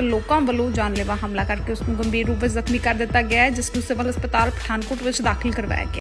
6-7 ਲੋਕਾਂ ਵੱਲੋਂ ਜਾਨਲੇਵਾ ਹਮਲਾ ਕਰਕੇ ਉਸ ਨੂੰ ਗੰਭੀਰ ਰੂਪ ਵਿੱਚ ਜ਼ਖਮੀ ਕਰ ਦਿੱਤਾ ਗਿਆ ਹੈ ਜਿਸ ਨੂੰ ਸਿਵਲ ਹਸਪਤਾਲ ਪਠਾਨਕੋਟ ਵਿੱਚ ਦਾਖਲ ਕਰਵਾਇਆ ਗਿਆ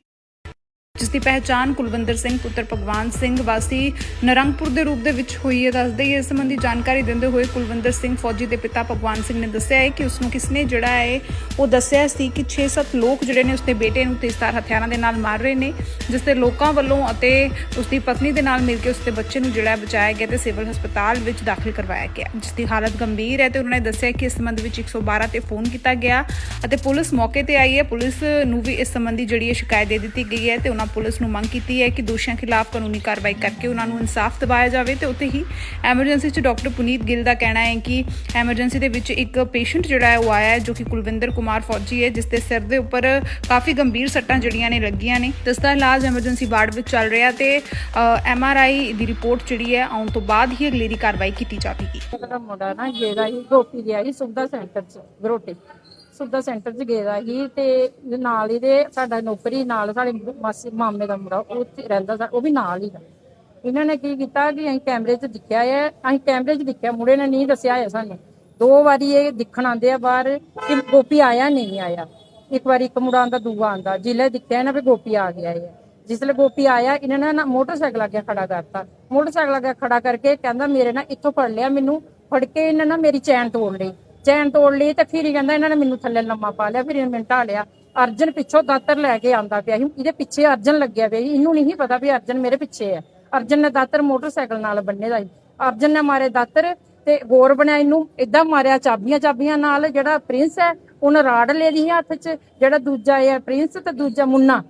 ਜਿਸ ਦੀ ਪਹਿਚਾਣ ਕੁਲਵਿੰਦਰ ਸਿੰਘ, ਪੁੱਤਰ ਭਗਵਾਨ ਸਿੰਘ ਵਾਸੀ ਨਰੰਗਪੁਰ ਦੇ ਰੂਪ ਦੇ ਵਿੱਚ ਹੋਈ ਹੈ। ਦੱਸਦੇ ਹੀ ਇਸ ਸੰਬੰਧੀ ਜਾਣਕਾਰੀ ਦਿੰਦੇ ਹੋਏ ਕੁਲਵਿੰਦਰ ਸਿੰਘ ਫੌਜੀ ਦੇ ਪਿਤਾ ਭਗਵਾਨ ਸਿੰਘ ਨੇ ਦੱਸਿਆ ਹੈ ਕਿ ਉਸ ਨੂੰ ਕਿਸਨੇ ਜਿਹੜਾ ਹੈ, ਉਹ ਦੱਸਿਆ ਸੀ ਕਿ 6-7 ਲੋਕ ਜਿਹੜੇ ਨੇ ਉਸਦੇ ਬੇਟੇ ਨੂੰ ਤੇਜ਼ਧਾਰ ਹਥਿਆਰਾਂ ਦੇ ਨਾਲ ਮਾਰ ਰਹੇ ਨੇ, ਜਿਸ ਤੇ ਲੋਕਾਂ ਵੱਲੋਂ ਅਤੇ ਉਸਦੀ ਪਤਨੀ ਦੇ ਨਾਲ ਮਿਲ ਕੇ ਉਸਦੇ ਬੱਚੇ ਨੂੰ ਜਿਹੜਾ ਬਚਾਇਆ ਗਿਆ ਤੇ ਸਿਵਲ ਹਸਪਤਾਲ ਵਿੱਚ ਦਾਖਲ ਕਰਵਾਇਆ ਗਿਆ। ਜਿਸ ਦੀ ਹਾਲਤ ਗੰਭੀਰ ਹੈ ਤੇ ਉਹਨਾਂ ਨੇ ਦੱਸਿਆ ਕਿ ਇਸ ਸੰਬੰਧ ਵਿੱਚ 112 ਤੇ ਫੋਨ ਕੀਤਾ ਗਿਆ ਅਤੇ ਪੁਲਿਸ ਮੌਕੇ ਤੇ ਆਈ ਹੈ। ਪੁਲਿਸ ਨੂੰ ਵੀ ਇਸ ਸੰਬੰਧੀ ਜਿਹੜੀ ਹੈ ਸ਼ਿਕਾਇਤ ਦੇ ਦਿੱਤੀ ਗਈ ਹੈ ਤੇ ਉਹਨਾਂ ਪੁਲਿਸ ਨੂੰ ਮੰਗ ਕੀਤੀ ਹੈ ਕਿ ਦੋਸ਼ੀਆਂ ਖਿਲਾਫ ਕਾਨੂੰਨੀ ਕਾਰਵਾਈ ਕਰਕੇ ਉਹਨਾਂ ਨੂੰ ਇਨਸਾਫ ਦਿਵਾਇਆ ਜਾਵੇ ਤੇ ਉੱਥੇ ਹੀ ਐਮਰਜੈਂਸੀ 'ਚ ਡਾਕਟਰ ਪੁਨੀਤ ਗਿੱਲ ਦਾ ਕਹਿਣਾ ਹੈ ਕਿ ਐਮਰਜੈਂਸੀ ਦੇ ਵਿੱਚ ਇੱਕ ਪੇਸ਼ੈਂਟ ਜਿਹੜਾ ਹੈ ਉਹ ਆਇਆ ਹੈ ਜੋ ਕਿ ਕੁਲਵਿੰਦਰ ਕੁਮਾਰ ਫੌਜੀ ਹੈ, ਜਿਸ ਦੇ ਸਿਰ ਦੇ ਉੱਪਰ ਕਾਫੀ ਗੰਭੀਰ ਸੱਟਾਂ ਜਿਹੜੀਆਂ ਨੇ ਲੱਗੀਆਂ ਨੇ। ਜਿਸ ਦਾ ਇਲਾਜ ਐਮਰਜੈਂਸੀ ਵਾਰਡ ਵਿੱਚ ਚੱਲ ਰਿਹਾ ਤੇ ਐਮ ਆਰ ਆਈ ਦੀ ਰਿਪੋਰਟ ਜਿਹੜੀ ਹੈ ਆਉਣ ਤੋਂ ਬਾਅਦ ਹੀ ਅਗਲੇਰੀ ਕਾਰਵਾਈ ਕੀਤੀ ਜਾਵੇਗੀ। ਮੇਰਾ ਮੁੰਡਾ ਨਾ ਗੇਦਾ ਹੀ ਗੋਪੀ ਗਿਆ ਸੀ ਸੁਵਿਧਾ ਸੈਂਟਰ 'ਚ, ਗਰੋਟੇ। ਸੁਵਿਧਾ ਸੈਂਟਰ 'ਚ ਗੇਦਾ ਸੀ ਤੇ ਇਹਦੇ ਨਾਲ ਇਹਦੇ ਸਾਡਾ ਨੌਕਰੀ ਨਾਲ ਸਾਡੇ ਮਾਸੀ, ਮਾਮੇ ਦਾ ਮੁੰਡਾ, ਉਹ ਉੱਥੇ ਰਹਿੰਦਾ ਸੀ, ਉਹ ਵੀ ਨਾਲ ਹੀ ਦਾ ਇਹਨਾਂ ਨੇ ਕੀ ਕੀਤਾ ਕਿ ਅਸੀਂ ਕੈਮਰੇ 'ਚ ਦਿਖਿਆ ਹੈ ਅਸੀਂ ਕੈਮਰੇ 'ਚ ਦਿਖਿਆ, ਮੁੰਡੇ ਨੇ ਨਹੀਂ ਦੱਸਿਆ ਹੈ ਸਾਨੂੰ। ਦੋ ਵਾਰੀ ਇਹ ਦਿਖਣ ਆਉਂਦੇ ਆ ਬਾਹਰ ਕਿ ਗੋਪੀ ਆਇਆ ਨਹੀਂ ਆਇਆ। ਇੱਕ ਵਾਰੀ ਇੱਕ ਮੁੰਡਾ ਆਂਦਾ ਦੂਆ ਆਂਦਾ ਜਿਲੇ ਦਿਖਿਆ ਨਾ ਵੀ ਗੋਪੀ ਆ ਗਿਆ ਹੈ ਜਿਸਲੇ ਗੋਪੀ ਆਇਆ, ਇਹਨਾਂ ਨੇ ਨਾ ਮੋਟਰਸਾਈਕਲ ਅੱਗੇ ਖੜਾ ਕਰਤਾ। ਮੋਟਰਸਾਈਕਲ ਅੱਗੇ ਖੜਾ ਕਰਕੇ ਕਹਿੰਦਾ, ਮੇਰੇ ਨਾਲ ਇੱਥੋਂ ਫੜ ਲਿਆ ਮੈਨੂੰ। ਫੜ ਕੇ ਇਹਨਾਂ ਨੇ ਮੇਰੀ ਚੈਨ ਤੋੜ ਲਈ। ਚੈਨ ਤੋੜ ਲਈ ਤੇ ਫਿਰ ਹੀ ਕਹਿੰਦਾ ਇਹਨਾਂ ਨੇ ਮੈਨੂੰ ਥੱਲੇ ਲੰਮਾ ਪਾ ਲਿਆ, ਫਿਰ ਇਹਨੇ ਮੈਨੂੰ ਢਾ ਲਿਆ। ਅਰਜਨ ਪਿੱਛੋਂ ਦਾਤਰ ਲੈ ਕੇ ਆਂਦਾ ਪਿਆ ਸੀ। ਇਹਦੇ ਪਿੱਛੇ ਅਰਜਨ ਲੱਗਿਆ ਪਿਆ ਸੀ। ਇਹਨੂੰ ਨਹੀਂ ਪਤਾ ਵੀ ਅਰਜਨ ਮੇਰੇ ਪਿੱਛੇ ਹੈ। ਅਰਜਨ ਨੇ ਦਾਤਰ ਮੋਟਰਸਾਈਕਲ ਨਾਲ ਬੰਨੇ ਦਾ ਸੀ। ਅਰਜਨ ਨੇ ਮਾਰੇ ਦਾਤਰ ਤੇ ਗੋਰ ਬਣਿਆ ਇਹਨੂੰ। ਇਦਾਂ ਮਾਰਿਆ ਚਾਬੀਆਂ ਚਾਬੀਆਂ ਨਾਲ। ਜਿਹੜਾ ਪ੍ਰਿੰਸ ਹੈ, ਉਹਨੇ ਰਾੜ ਲੈ ਲਈ ਹੱਥ 'ਚ। ਜਿਹੜਾ ਦੂਜਾ ਹੈ ਪ੍ਰਿੰਸ ਤੇ ਦੂਜਾ ਮੁੰਨਾ।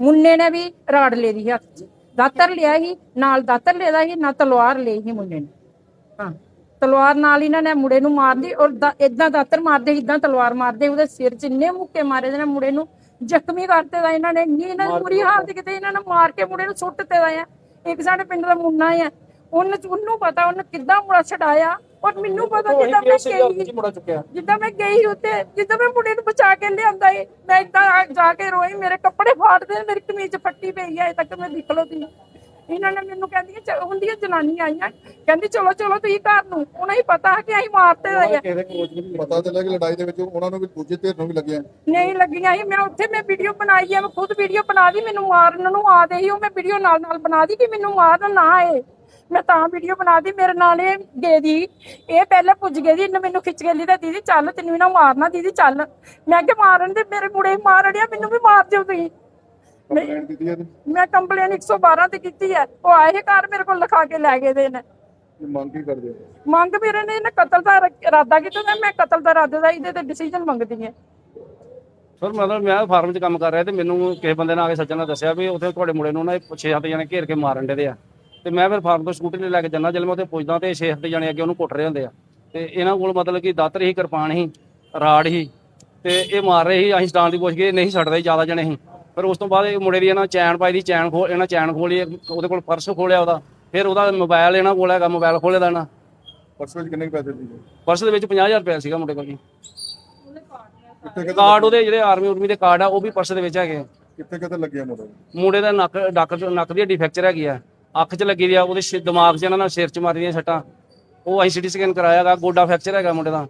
ਮੁੰਨੇ ਨੇ ਵੀ ਰਾੜ ਲੈ ਲਈ ਹੱਥ 'ਚ। ਦਾਤਰ ਲਿਆ ਸੀ। ਨਾਲ ਦਾਤਰ ਲੈਦਾ ਸੀ, ਨਾ ਤਲਵਾਰ ਲਈ ਸੀ ਮੁੰਨੇ ਨੇ। ਹਾਂ। ਤਲਵਾਰ ਨਾਲ ਇਹਨਾਂ ਨੇ ਮੁੰਡੇ ਨੂੰ ਮਾਰਦੀ ਔਰ ਇਦਾਂ ਦਾਤਰ ਮਾਰਦੇ ਇਦਾਂ ਤਲਵਾਰ ਮਾਰਦੇ ਉਹਦੇ ਸਿਰ 'ਚ ਇੰਨੇ ਮੁੱਕੇ ਮਾਰੇ ਦੇ ਨੇ ਮੁੰਡੇ ਨੂੰ ਜ਼ਖਮੀ ਕਰਤੇ ਦਾ ਇਹਨਾਂ ਨੇ ਇੰਨੀ ਇਹਨਾਂ ਦੀ ਬੁਰੀ ਹਾਲਤ ਕਿਤੇ ਇਹਨਾਂ ਨੇ ਮਾਰ ਕੇ ਮੁੰਡੇ ਨੂੰ ਸੁੱਟ ਤੇ ਦਾ ਆ। ਇੱਕ ਸਾਡੇ ਪਿੰਡ ਦਾ ਮੁੰਨਾ ਆ ਉਹਨੂੰ ਉਹਨੂੰ ਪਤਾ ਉਹਨੇ ਕਿੱਦਾਂ ਮੁੰਡਾ ਛਡਾਇਆ ਔਰ ਮੈਨੂੰ ਪਤਾ ਜਿੱਦਾਂ ਮੈਂ ਗਈ ਮੁੜਾ ਜਿੱਦਾਂ ਮੈਂ ਗਈ ਉੱਤੇ ਜਿੱਦਾਂ ਮੈਂ ਮੁੰਡੇ ਨੂੰ ਬਚਾ ਕੇ ਲਿਆਂਦਾ ਏ ਮੈਂ ਇਦਾਂ ਜਾ ਕੇ ਰੋਈ ਮੇਰੇ ਕੱਪੜੇ ਫਾੜਦੇ ਮੇਰੀ ਕਮੀਜ਼ ਫੱਟੀ ਪਈ ਹੈ ਅਜੇ ਤੱਕ ਮੈਂ ਦੇਖ ਤੁਸੀਂ। ਇਹਨਾਂ ਨੇ ਮੈਨੂੰ ਕਹਿੰਦੀਆਂ ਹੁੰਦੀਆਂ ਜਨਾਨੀ ਆਈਆਂ। ਕਹਿੰਦੀ ਚਲੋ ਚਲੋ ਤੁਸੀਂ ਘਰ ਨੂੰ। ਉਹਨਾਂ ਹੀ ਪਤਾ ਕਿ ਅਸੀਂ ਮਾਰਤੇ ਹੋਏ ਆ। ਕਿਸੇ ਕੋਚ ਨਹੀਂ ਪਤਾ ਚੱਲਿਆ ਕਿ ਲੜਾਈ ਦੇ ਵਿੱਚ ਉਹਨਾਂ ਨੂੰ ਵੀ ਦੂਜੇ ਧਿਰ ਨੂੰ ਵੀ ਲੱਗਿਆ। ਨਹੀਂ ਲੱਗੀਆਂ ਸੀ। ਮੈਂ ਉੱਥੇ ਮੈਂ ਵੀਡੀਓ ਬਣਾਈ ਹੈ ਮੈਂ ਖੁਦ ਵੀਡੀਓ ਬਣਾ ਦੀ ਮੈਨੂੰ ਮਾਰਨ ਨੂੰ ਆ ਦੇ ਸੀ। ਉਹ ਮੈਂ ਵੀਡੀਓ ਨਾਲ ਨਾਲ ਬਣਾ ਦੀ ਕਿ ਮੈਨੂੰ ਮਾਰਨ ਨਾ ਆਏ। ਮੈਂ ਤਾਂ ਵੀਡੀਓ ਬਣਾ ਦੀ ਮੇਰੇ ਨਾਲ ਇਹ ਗਏ ਦੀ ਇਹ ਪਹਿਲੇ ਪੁੱਜ ਗਏ ਦੀ ਇਹਨੇ ਮੈਨੂੰ ਖਿੱਚ ਕੇ ਲਈ ਤੇ ਦੀਦੀ ਚੱਲ ਤੈਨੂੰ ਵੀ ਨਾ ਮਾਰਨਾ ਦੀਦੀ ਚੱਲ। ਮੈਂ ਕਿ ਮਾਰਨ ਦੇ ਮੇਰੇ ਮੁੰਡੇ ਮਾਰ ਅੜਿਆ ਮੈਨੂੰ ਵੀ ਮਾਰ ਦਿਓ ਤੁਸੀਂ। ਕੰਪਲੇਂਟ ਦਿੱਤੀ ਹੈ ਮੈਂ ਕੰਪਲੇਨ 112 ਤੇ ਕੀਤੀ ਹੈ ਉਹ ਆਏ ਘਰ ਮੇਰੇ ਕੋਲ ਲਿਖਾ ਕੇ ਲੈ ਗਏ ਦੇ ਨੇ। ਕਿ ਮੰਗ ਕੀ ਕਰਦੇ ਹੋ ਮੰਗ ਮੇਰੇ ਨੇ ਇਹਨੇ ਕਤਲ ਦਾ ਰ- ਇਰਾਦਾ ਕੀਤਾ ਤੇ ਮੈਂ ਕਤਲ ਦਾ ਇਰਾਦੇ ਦਾ ਇਹਦੇ ਤੇ ਡਿਸੀਜਨ ਮੰਗਦੀ ਹਾਂ ਸਰ ਮਤਲਬ ਮੈਂ ਫਾਰਮ 'ਚ ਕੰਮ ਕਰ ਰਿਹਾ ਤੇ ਮੈਨੂੰ ਕਿਸੇ ਬੰਦੇ ਨੇ ਆ ਕੇ ਸੱਜਣ ਨੇ ਦੱਸਿਆ ਵੀ ਉੱਥੇ ਤੁਹਾਡੇ ਮੁੰਡੇ ਨੂੰ ਨਾ 6-7 ਜਣੇ ਘੇਰ ਕੇ ਮਾਰਨ ਦੇ ਆ। ਤੇ ਮੈਂ ਫਿਰ ਫਾਰਮ ਤੋਂ ਸਕੂਟਰ ਲੈ ਕੇ ਜਾਂਦਾ ਜਦੋਂ ਮੈਂ ਉੱਥੇ ਪੁੱਜਦਾ ਤੇ 6-7 ਜਣੇ ਅੱਗੇ ਉਹਨੂੰ ਕੁੱਟ ਰਹੇ ਹੁੰਦੇ ਆ। ਤੇ ਇਹਨਾਂ ਕੋਲ ਮਤਲਬ ਕਿ ਦਾਤਰ ਹੀ ਕਿਰਪਾਨ ਹੀ ਰਾੜ ਹੀ ਤੇ ਇਹ ਮਾਰ ਰਹੇ ਸੀ ਅਸੀਂ ਸਟਾਂ ਦੀ ਪੁੱਛ ਗਏ ਨਹੀਂ ਛੱਡਦੇ ਜ਼ਿਆਦਾ ਜਣੇ ਸੀ ਫਿਰ ਉਸ ਤੋਂ ਬਾਅਦ ਇਹ ਮੁੰਡੇ ਦੀ ਇਹਨਾਂ ਚੈਨ ਪਾਈ ਦੀ ਚੈਨ ਖੋਲ ਇਹਨਾਂ ਚੈਨ ਖੋਲੀ ਉਹਦੇ ਕੋਲ ਪਰਸ ਖੋਲਿਆ ਉਹਦਾ। ਫਿਰ ਉਹਦਾ ਮੋਬਾਈਲ ਇਹਨਾਂ ਕੋਲ ਹੈਗਾ ਮੋਬਾਈਲ ਖੋਲੇ ਦਾ ਨਾ ਪਰਸ ਵਿੱਚ ਕਿੰਨੇ ਕੁ ਪੈਸੇ ਸੀ? ਪਰਸ ਦੇ ਵਿੱਚ 50000 ਰੁਪਏ ਸੀਗਾ ਮੁੰਡੇ ਕੋਲ ਜੀ। ਕਿੱਥੇ ਕਿੱਥੇ ਕਾਰਡ ਉਹਦੇ ਜਿਹੜੇ ਆਰਮੀ ਉਰਮੀ ਦੇ ਕਾਰਡ ਆ ਉਹ ਵੀ ਪਰਸ ਦੇ ਵਿੱਚ ਹੈਗੇ ਆ। ਕਿੱਥੇ ਕਿੱਥੇ ਲੱਗਿਆ ਮੁੰਡਾ? ਮੁੰਡੇ ਦਾ ਨੱਕ ਡੱਕ ਨੱਕ ਦੀ ਹੱਡੀ ਫ੍ਰੈਕਚਰ ਹੈਗੀ ਆ। ਅੱਖ 'ਚ ਲੱਗੀ ਦੀ ਆ ਉਹਦੇ ਸਿ- ਦਿਮਾਗ 'ਚ ਇਹਨਾਂ ਨਾਲ ਸਿਰ 'ਚ ਮਾਰੀਆਂ ਸੱਟਾਂ। ਉਹ ਅਸੀਂ ਸਿਟੀ ਸਕੈਨ ਕਰਾਇਆਗਾ ਗੋਡਾ ਫ੍ਰੈਕਚਰ ਹੈਗਾ ਮੁੰਡੇ ਦਾ।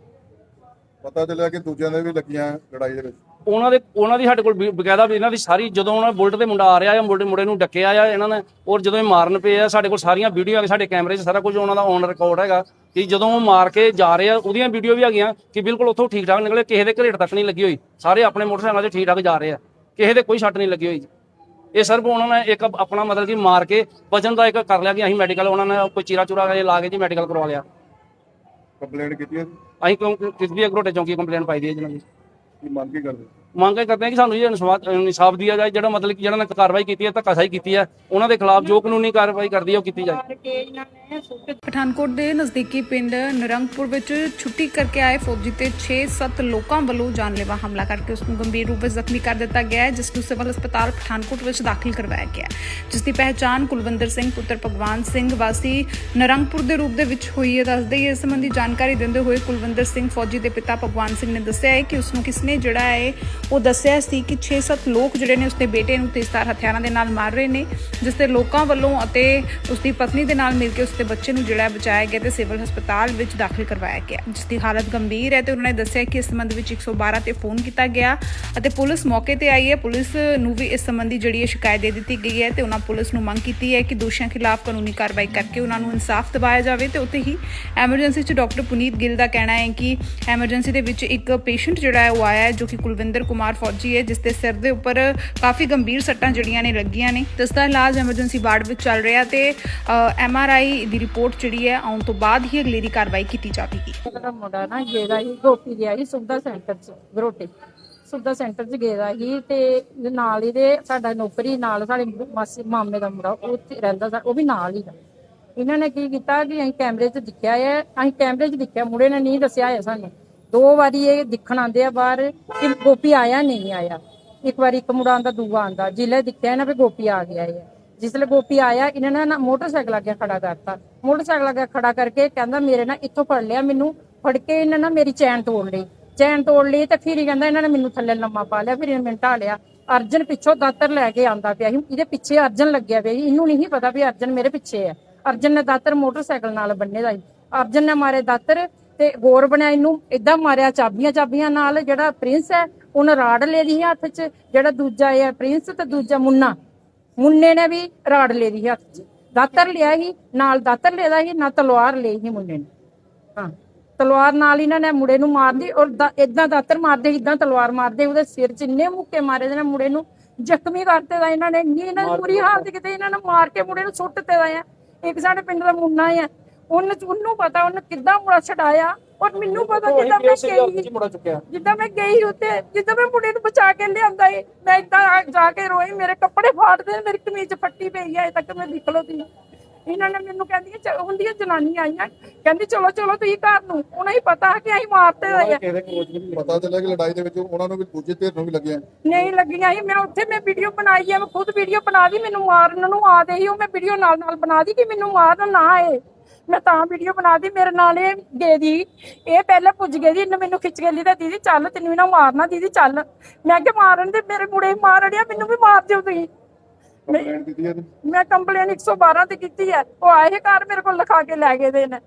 ਪਤਾ ਚੱਲਿਆ ਕਿ ਦੂਜਿਆਂ ਦੇ ਵੀ ਲੱਗੀਆਂ ਲੜਾਈ ਦੇ ਵਿੱਚ। ਉਹਨਾਂ ਦੇ ਉਹਨਾਂ ਦੀ ਸਾਡੇ ਕੋਲ ਬਕਾਇਦਾ ਵੀ ਇਹਨਾਂ ਦੀ ਸਾਰੀ ਜਦੋਂ ਉਹਨਾਂ ਬੁਲਟ ਤੇ ਮੁੰਡਾ ਆ ਰਿਹਾ ਆ ਮੁੰਡੇ ਮੁੰਡੇ ਨੂੰ ਡੱਕਿਆ ਆ ਇਹਨਾਂ ਨੇ ਔਰ ਜਦੋਂ ਇਹ ਮਾਰਨ ਪਏ ਆ ਸਾਡੇ ਕੋਲ ਸਾਰੀਆਂ ਵੀਡੀਓ ਆ ਸਾਡੇ ਕੈਮਰੇ 'ਚ ਸਾਰਾ ਕੁਝ ਉਹਨਾਂ ਦਾ ਔਨ ਰਿਕਾਰਡ ਹੈਗਾ ਕਿ ਜਦੋਂ ਉਹ ਮਾਰ ਕੇ ਜਾ ਰਹੇ ਆ ਉਹਦੀਆਂ ਵੀਡੀਓ ਵੀ ਹੈਗੀਆਂ ਕਿ ਬਿਲਕੁਲ ਉੱਥੋਂ ਠੀਕ ਠਾਕ ਨਿਕਲੇ ਕਿਸੇ ਦੇ ਘਰੇਟ ਤੱਕ ਨਹੀਂ ਲੱਗੀ ਹੋਈ ਸਾਰੇ ਆਪਣੇ ਮੋਟਰਸਾਈਕਲਾਂ 'ਤੇ ਠੀਕ ਠਾਕ ਜਾ ਰਹੇ ਆ ਕਿਸੇ ਦੇ ਕੋਈ ਸੱਟ ਨਹੀਂ ਲੱਗੀ ਹੋਈ। ਇਹ ਸਿਰਫ ਉਹਨਾਂ ਨੇ ਇੱਕ ਆਪਣਾ ਮਤਲਬ ਕਿ ਮਾਰ ਕੇ ਵਜਨ ਦਾ ਇੱਕ ਕਰ ਲਿਆ ਕਿ ਅਸੀਂ ਮੈਡੀਕਲ ਉਹਨਾਂ ਨੇ ਕੋਈ ਚੀਰਾ ਚੂਰਾ ਲਾ ਕੇ ਜੀ ਮੈਡੀਕਲ ਕਰਵਾ ਲਿਆ। ਕੰਪਲੇਂਟ ਕੀਤੀ ਹੈ ਅਸੀਂ ਕਿਉਂ ਕਿਸ ਵੀ ਅਗਰੋਟੇ ਚੌਂਕੀ ਕੰਪਲੇਂਟ ਪਾਈ ਦੀ ਹੈ ਜਨਾਬ ਜੀ ਕੀ ਮੰਗ ਕੀ ਕਰਦੇ? ਮੰਗ ਇਹ ਕਰਦੇ ਹਾਂ ਕਿ ਸਾਨੂੰ ਇਹ ਇਨਸਾਫ ਇਨਸਾਫ ਦਿਆ ਜਾਏ ਜਿਹੜਾ ਮਤਲਬ ਕਿ ਜਿਹੜਾ ਨੇ ਕਾਰਵਾਈ ਕੀਤੀ ਹੈ ਧੱਕਾਸ਼ਾਹੀ ਕੀਤੀ ਹੈ ਉਹਨਾਂ ਦੇ ਖਿਲਾਫ ਜੋ ਕਾਨੂੰਨੀ ਕਾਰਵਾਈ ਕਰਦੀ ਹੈ ਉਹ ਕੀਤੀ ਜਾਏ। ਨੇ ਪਠਾਨਕੋਟ ਦੇ ਨਜ਼ਦੀਕੀ ਪਿੰਡ ਨਰੰਗਪੁਰ ਵਿੱਚ ਛੁੱਟੀ ਕਰਕੇ ਆਏ ਫੌਜੀ ਤੇ 6-7 ਲੋਕਾਂ ਵੱਲੋਂ ਜਾਨਲੇਵਾ ਹਮਲਾ ਕਰਕੇ ਉਸ ਨੂੰ ਗੰਭੀਰ ਰੂਪ ਵਿੱਚ ਜ਼ਖਮੀ ਕਰ ਦਿੱਤਾ ਗਿਆ ਹੈ ਜਿਸ ਨੂੰ ਸਿਵਲ ਹਸਪਤਾਲ ਪਠਾਨਕੋਟ ਵਿੱਚ ਦਾਖਲ ਕਰਵਾਇਆ ਗਿਆ ਜਿਸ ਦੀ ਪਹਿਚਾਣ ਕੁਲਵਿੰਦਰ ਸਿੰਘ ਪੁੱਤਰ ਭਗਵਾਨ ਸਿੰਘ ਵਾਸੀ ਨਰੰਗਪੁਰ ਦੇ ਰੂਪ ਦੇ ਵਿੱਚ ਹੋਈ ਹੈ। ਦੱਸਦੇ ਹੀ ਇਸ ਸੰਬੰਧੀ ਜਾਣਕਾਰੀ ਦਿੰਦੇ ਹੋਏ ਕੁਲਵਿੰਦਰ ਸਿੰਘ ਫੌਜੀ ਦੇ ਪਿਤਾ ਭਗਵਾਨ ਸਿੰਘ ਨੇ ਦੱਸਿਆ ਹੈ ਕਿ ਉਸ ਨੂੰ ਕਿਸਨੇ ਜਿਹੜਾ ਹੈ ਉਹ ਦੱਸਿਆ ਸੀ ਕਿ 6-7 ਲੋਕ ਜਿਹੜੇ ਨੇ ਉਸਦੇ ਬੇਟੇ ਨੂੰ ਤੇਜ਼ਧਾਰ ਹਥਿਆਰਾਂ ਦੇ ਨਾਲ ਮਾਰ ਰਹੇ ਨੇ, ਜਿਸ ਤੇ ਲੋਕਾਂ ਵੱਲੋਂ ਅਤੇ ਉਸਦੀ ਪਤਨੀ ਦੇ ਨਾਲ ਮਿਲ ਕੇ ਉਸਦੇ ਬੱਚੇ ਨੂੰ ਜਿਹੜਾ ਬਚਾਇਆ ਗਿਆ ਤੇ ਸਿਵਲ ਹਸਪਤਾਲ ਵਿੱਚ ਦਾਖਲ ਕਰਵਾਇਆ ਗਿਆ ਜਿਸ ਦੀ ਹਾਲਤ ਗੰਭੀਰ ਹੈ ਤੇ ਉਹਨਾਂ ਨੇ ਦੱਸਿਆ ਕਿ ਇਸ ਸੰਬੰਧ ਵਿੱਚ 112 ਤੇ ਫੋਨ ਕੀਤਾ ਗਿਆ ਅਤੇ ਪੁਲਿਸ ਮੌਕੇ ਤੇ ਆਈ ਹੈ। ਪੁਲਿਸ ਨੂੰ ਵੀ ਇਸ ਸੰਬੰਧੀ ਜਿਹੜੀ ਹੈ ਸ਼ਿਕਾਇਤ ਦੇ ਦਿੱਤੀ ਗਈ ਹੈ ਤੇ ਉਹਨਾਂ ਪੁਲਿਸ ਨੂੰ ਮੰਗ ਕੀਤੀ ਹੈ ਕਿ ਦੋਸ਼ੀਆਂ ਖਿਲਾਫ ਕਾਨੂੰਨੀ ਕਾਰਵਾਈ ਕਰਕੇ ਉਹਨਾਂ ਨੂੰ ਇਨਸਾਫ ਦਿਵਾਇਆ ਜਾਵੇ ਤੇ ਉੱਥੇ ਹੀ ਐਮਰਜੈਂਸੀ 'ਚ ਡਾਕਟਰ ਪੁਨੀਤ ਗਿੱਲ ਦਾ ਕਹਿਣਾ ਹੈ ਕਿ ਐਮਰਜੈਂਸੀ ਦੇ ਵਿੱਚ ਇੱਕ ਪੇਸ਼ੈਂਟ ਜਿਹੜਾ ਹੈ ਉਹ ਆਇਆ ਹੈ, ਜੋ ਕਿ ਕੁਲਵਿੰਦਰ ਕੁਮਾਰ ਫੌਜੀ ਹੈ, ਜਿਸ ਦੇ ਸਿਰ ਦੇ ਉੱਪਰ ਕਾਫੀ ਗੰਭੀਰ ਸੱਟਾਂ ਜਿਹੜੀਆਂ ਨੇ ਲੱਗੀਆਂ ਨੇ। ਜਿਸ ਦਾ ਇਲਾਜ ਐਮਰਜੈਂਸੀ ਵਾਰਡ ਵਿੱਚ ਚੱਲ ਰਿਹਾ ਤੇ ਐਮਆਰਆਈ ਦੀ ਰਿਪੋਰਟ ਜਿਹੜੀ ਹੈ, ਆਉਣ ਤੋਂ ਬਾਅਦ ਹੀ ਅਗਲੇਰੀ ਕਾਰਵਾਈ ਕੀਤੀ ਜਾਵੇਗੀ। ਮੇਰਾ ਮੁੰਡਾ ਨਾ ਗਿਆ ਸੀ ਗੋਪੀ ਗਿਆ ਸੀ ਸੁਵਿਧਾ ਸੈਂਟਰ 'ਚ, ਗਰੋਟੇ। ਸੁਵਿਧਾ ਸੈਂਟਰ 'ਚ ਗਿਆ ਸੀ ਤੇ ਨਾਲ ਹੀ ਦੇ ਸਾਡਾ ਨੌਕਰੀ, ਨਾਲ ਸਾਡੇ ਮਾਸੀ, ਮਾਮੇ ਦਾ ਮੁੰਡਾ, ਉਹ ਉੱਥੇ ਰਹਿੰਦਾ ਸੀ, ਉਹ ਵੀ ਨਾਲ ਹੀ ਦਾ ਇਹਨਾਂ ਨੇ ਕੀ ਕੀਤਾ ਕਿ ਅਸੀਂ ਕੈਮਰੇ 'ਚ ਦਿਖਿਆ ਹੈ, ਅਸੀਂ ਕੈਮਰੇ 'ਚ ਦਿਖਿਆ, ਮੁੰਡੇ ਨੇ ਨਹੀਂ ਦੱਸਿਆ ਹੈ ਸਾਨੂੰ। ਦੋ ਵਾਰੀ ਇਹ ਦਿਖਣ ਆਉਂਦੇ ਆ ਬਾਹਰ ਕਿ ਗੋਪੀ ਆਇਆ ਨਹੀਂ ਆਇਆ। ਇੱਕ ਵਾਰੀ ਇੱਕ ਮੁੰਡਾ ਆਂਦਾ ਦੂਆ ਆਂਦਾ ਜਿਲੇ ਦਿਖਿਆ ਨਾ ਵੀ ਗੋਪੀ ਆ ਗਿਆ ਹੈ। ਜਿਸਲੇ ਗੋਪੀ ਆਇਆ, ਇਹਨਾਂ ਨੇ ਮੋਟਰਸਾਈਕਲ ਅੱਗੇ ਖੜਾ ਕਰਤਾ। ਮੋਟਰਸਾਈਕਲ ਅੱਗੇ ਖੜਾ ਕਰਕੇ ਕਹਿੰਦਾ, ਮੇਰੇ ਨਾਲ ਇੱਥੋਂ ਫੜ ਲਿਆ ਮੈਨੂੰ। ਫੜ ਕੇ ਇਹਨਾਂ ਨੇ ਮੇਰੀ ਚੈਨ ਤੋੜ ਲਈ। ਚੈਨ ਤੋੜ ਲਈ ਤੇ ਫਿਰ ਹੀ ਕਹਿੰਦਾ, ਇਹਨਾਂ ਨੇ ਮੈਨੂੰ ਥੱਲੇ ਲੰਮਾ ਪਾ ਲਿਆ, ਫਿਰ ਇਹਨੇ ਮੈਨੂੰ ਢਾ ਲਿਆ। ਅਰਜਨ ਪਿੱਛੋਂ ਦਾਤਰ ਲੈ ਕੇ ਆਂਦਾ ਪਿਆ ਸੀ। ਇਹਦੇ ਪਿੱਛੇ ਅਰਜਨ ਲੱਗਿਆ ਪਿਆ ਸੀ। ਇਹਨੂੰ ਨਹੀਂ ਪਤਾ ਵੀ ਅਰਜਨ ਮੇਰੇ ਪਿੱਛੇ ਹੈ। ਅਰਜਨ ਨੇ ਦਾਤਰ ਮੋਟਰਸਾਈਕਲ ਨਾਲ ਬੰਨੇ ਦਾ ਸੀ। ਅਰਜਨ ਨੇ ਮਾਰੇ ਦਾਤਰ। ਤੇ ਗੌਰ ਬਣਿਆ ਇਹਨੂੰ। ਇਦਾਂ ਮਾਰਿਆ ਚਾਬੀਆਂ ਚਾਬੀਆਂ ਨਾਲ ਜਿਹੜਾ ਪ੍ਰਿੰਸ ਹੈ ਉਹਨੇ ਰਾੜ ਲੈ ਲਈ ਹੱਥ 'ਚ। ਜਿਹੜਾ ਦੂਜਾ ਹੈ ਪ੍ਰਿੰਸ ਤੇ ਦੂਜਾ ਮੁੰਨਾ। ਮੁੰਨੇ ਨੇ ਵੀ ਰਾੜ ਲੈ ਲਈ ਹੱਥ 'ਚ। ਦਾਤਰ ਲਿਆ ਸੀ ਨਾਲ ਦਾਤਰ ਲੈਦਾ ਸੀ ਨਾ ਤਲਵਾਰ ਲਈ ਸੀ ਮੁੰਨੇ ਨੇ। ਹਾਂ ਤਲਵਾਰ ਨਾਲ ਇਹਨਾਂ ਨੇ ਮੁੰਡੇ ਨੂੰ ਮਾਰਦੀ ਔਰ ਇਦਾਂ ਦਾਤਰ ਮਾਰਦੇ ਇਦਾਂ ਤਲਵਾਰ ਮਾਰਦੇ ਉਹਦੇ ਸਿਰ 'ਚ ਇੰਨੇ ਮੁੱਕੇ ਮਾਰੇ ਦੇ ਨੇ ਮੁੰਡੇ ਨੂੰ। ਜ਼ਖਮੀ ਕਰਤੇ ਦਾ ਇਹਨਾਂ ਨੇ। ਇੰਨੀ ਇਹਨਾਂ ਦੀ ਬੁਰੀ ਹਾਲਤ ਕਿਤੇ ਇਹਨਾਂ ਨੇ ਮਾਰ ਕੇ ਮੁੰਡੇ ਨੂੰ ਸੁੱਟ ਤੇ ਦਾ ਆ। ਇੱਕ ਸਾਡੇ ਪਿੰਡ ਦਾ ਮੁੰਨਾ ਆ। ਉਹਨੂੰ ਉਹਨੂੰ ਪਤਾ ਉਹਨੇ ਕਿੱਦਾਂ ਮੁੰਡਾ ਛਡਾਇਆ ਔਰ ਮੈਨੂੰ ਪਤਾ ਜਿੱਦਾਂ ਮੈਂ ਗਈ ਮੁੰਡਾ ਚੁੱਕਿਆ। ਜਿੱਦਾਂ ਮੈਂ ਗਈ ਉੱਤੇ ਜਿੱਦਾਂ ਮੈਂ ਮੁੰਡੇ ਨੂੰ ਬਚਾ ਕੇ ਲਿਆਂਦਾ ਏ ਮੈਂ ਇਦਾਂ ਜਾ ਕੇ ਰੋਈ ਮੇਰੇ ਕੱਪੜੇ ਫਾੜਦੇ ਨੇ ਮੇਰੀ ਕਮੀਜ਼ ਫੱਟੀ ਪਈ ਹੈ ਅਜੇ ਤੱਕ ਮੈਂ ਨਿਕਲੋ ਤੀ ਇਹਨਾਂ ਨੇ ਮੈਨੂੰ ਕਹਿੰਦੀਆਂ ਹੁੰਦੀਆਂ ਜਨਾਨੀਆਂ ਆਈਆਂ। ਕਹਿੰਦੀ ਚਲੋ ਚਲੋ ਤੁਸੀਂ ਘਰ ਨੂੰ। ਉਹਨਾਂ ਹੀ ਪਤਾ ਕਿ ਅਸੀਂ ਮਾਰਤੇ ਹੋਏ ਆ। ਪਤਾ ਚੱਲਿਆ ਕਿ ਲੜਾਈ ਦੇ ਵਿੱਚ ਉਹਨਾਂ ਨੂੰ ਵੀ ਦੂਜੇ ਧਿਰ ਨੂੰ ਵੀ ਲੱਗੀਆਂ। ਨਹੀਂ ਲੱਗੀਆਂ ਸੀ। ਮੈਂ ਉੱਥੇ ਮੈਂ ਵੀਡੀਓ ਬਣਾਈ ਹੈ ਮੈਂ ਖੁਦ ਵੀਡੀਓ ਬਣਾ ਦੀ ਮੈਨੂੰ ਮਾਰਨ ਨੂੰ ਆ ਦੇ ਸੀ। ਉਹ ਮੈਂ ਵੀਡੀਓ ਨਾਲ ਨਾਲ ਬਣਾ ਦੀ ਕਿ ਮੈਨੂੰ ਮਾਰਨ ਨਾ ਆਏ। ਮੈਂ ਤਾਂ ਵੀਡੀਓ ਬਣਾ ਦੀ ਮੇਰੇ ਨਾਲ ਇਹ ਗਏ ਦੀ। ਇਹ ਪਹਿਲੇ ਪੁੱਜ ਗਏ ਦੀ ਇਹਨੇ ਮੈਨੂੰ ਖਿੱਚ ਕੇ ਲਈ ਤੇ ਦੀਦੀ ਚੱਲ ਤੈਨੂੰ ਵੀ ਨਾ ਮਾਰਨਾ ਦੀਦੀ ਚੱਲ। ਮੈਂ ਕਿ ਮਾਰਨ ਦੇ ਮੇਰੇ ਮੁੰਡੇ ਮਾਰ ਅੜਿਆ ਮੈਨੂੰ ਵੀ ਮਾਰ ਦਿਓ ਤੁਸੀਂ। ਕੰਪਲੇਂਟ ਕੀਤੀ ਹੈ ਤੇ ਮੈਂ ਕੰਪਲੇਨ 112 ਤੇ ਕੀਤੀ ਹੈ ਉਹ ਆਏ ਘਰ ਮੇਰੇ ਕੋਲ ਲਿਖਾ ਕੇ ਲੈ ਗਏ ਦੇ ਨੇ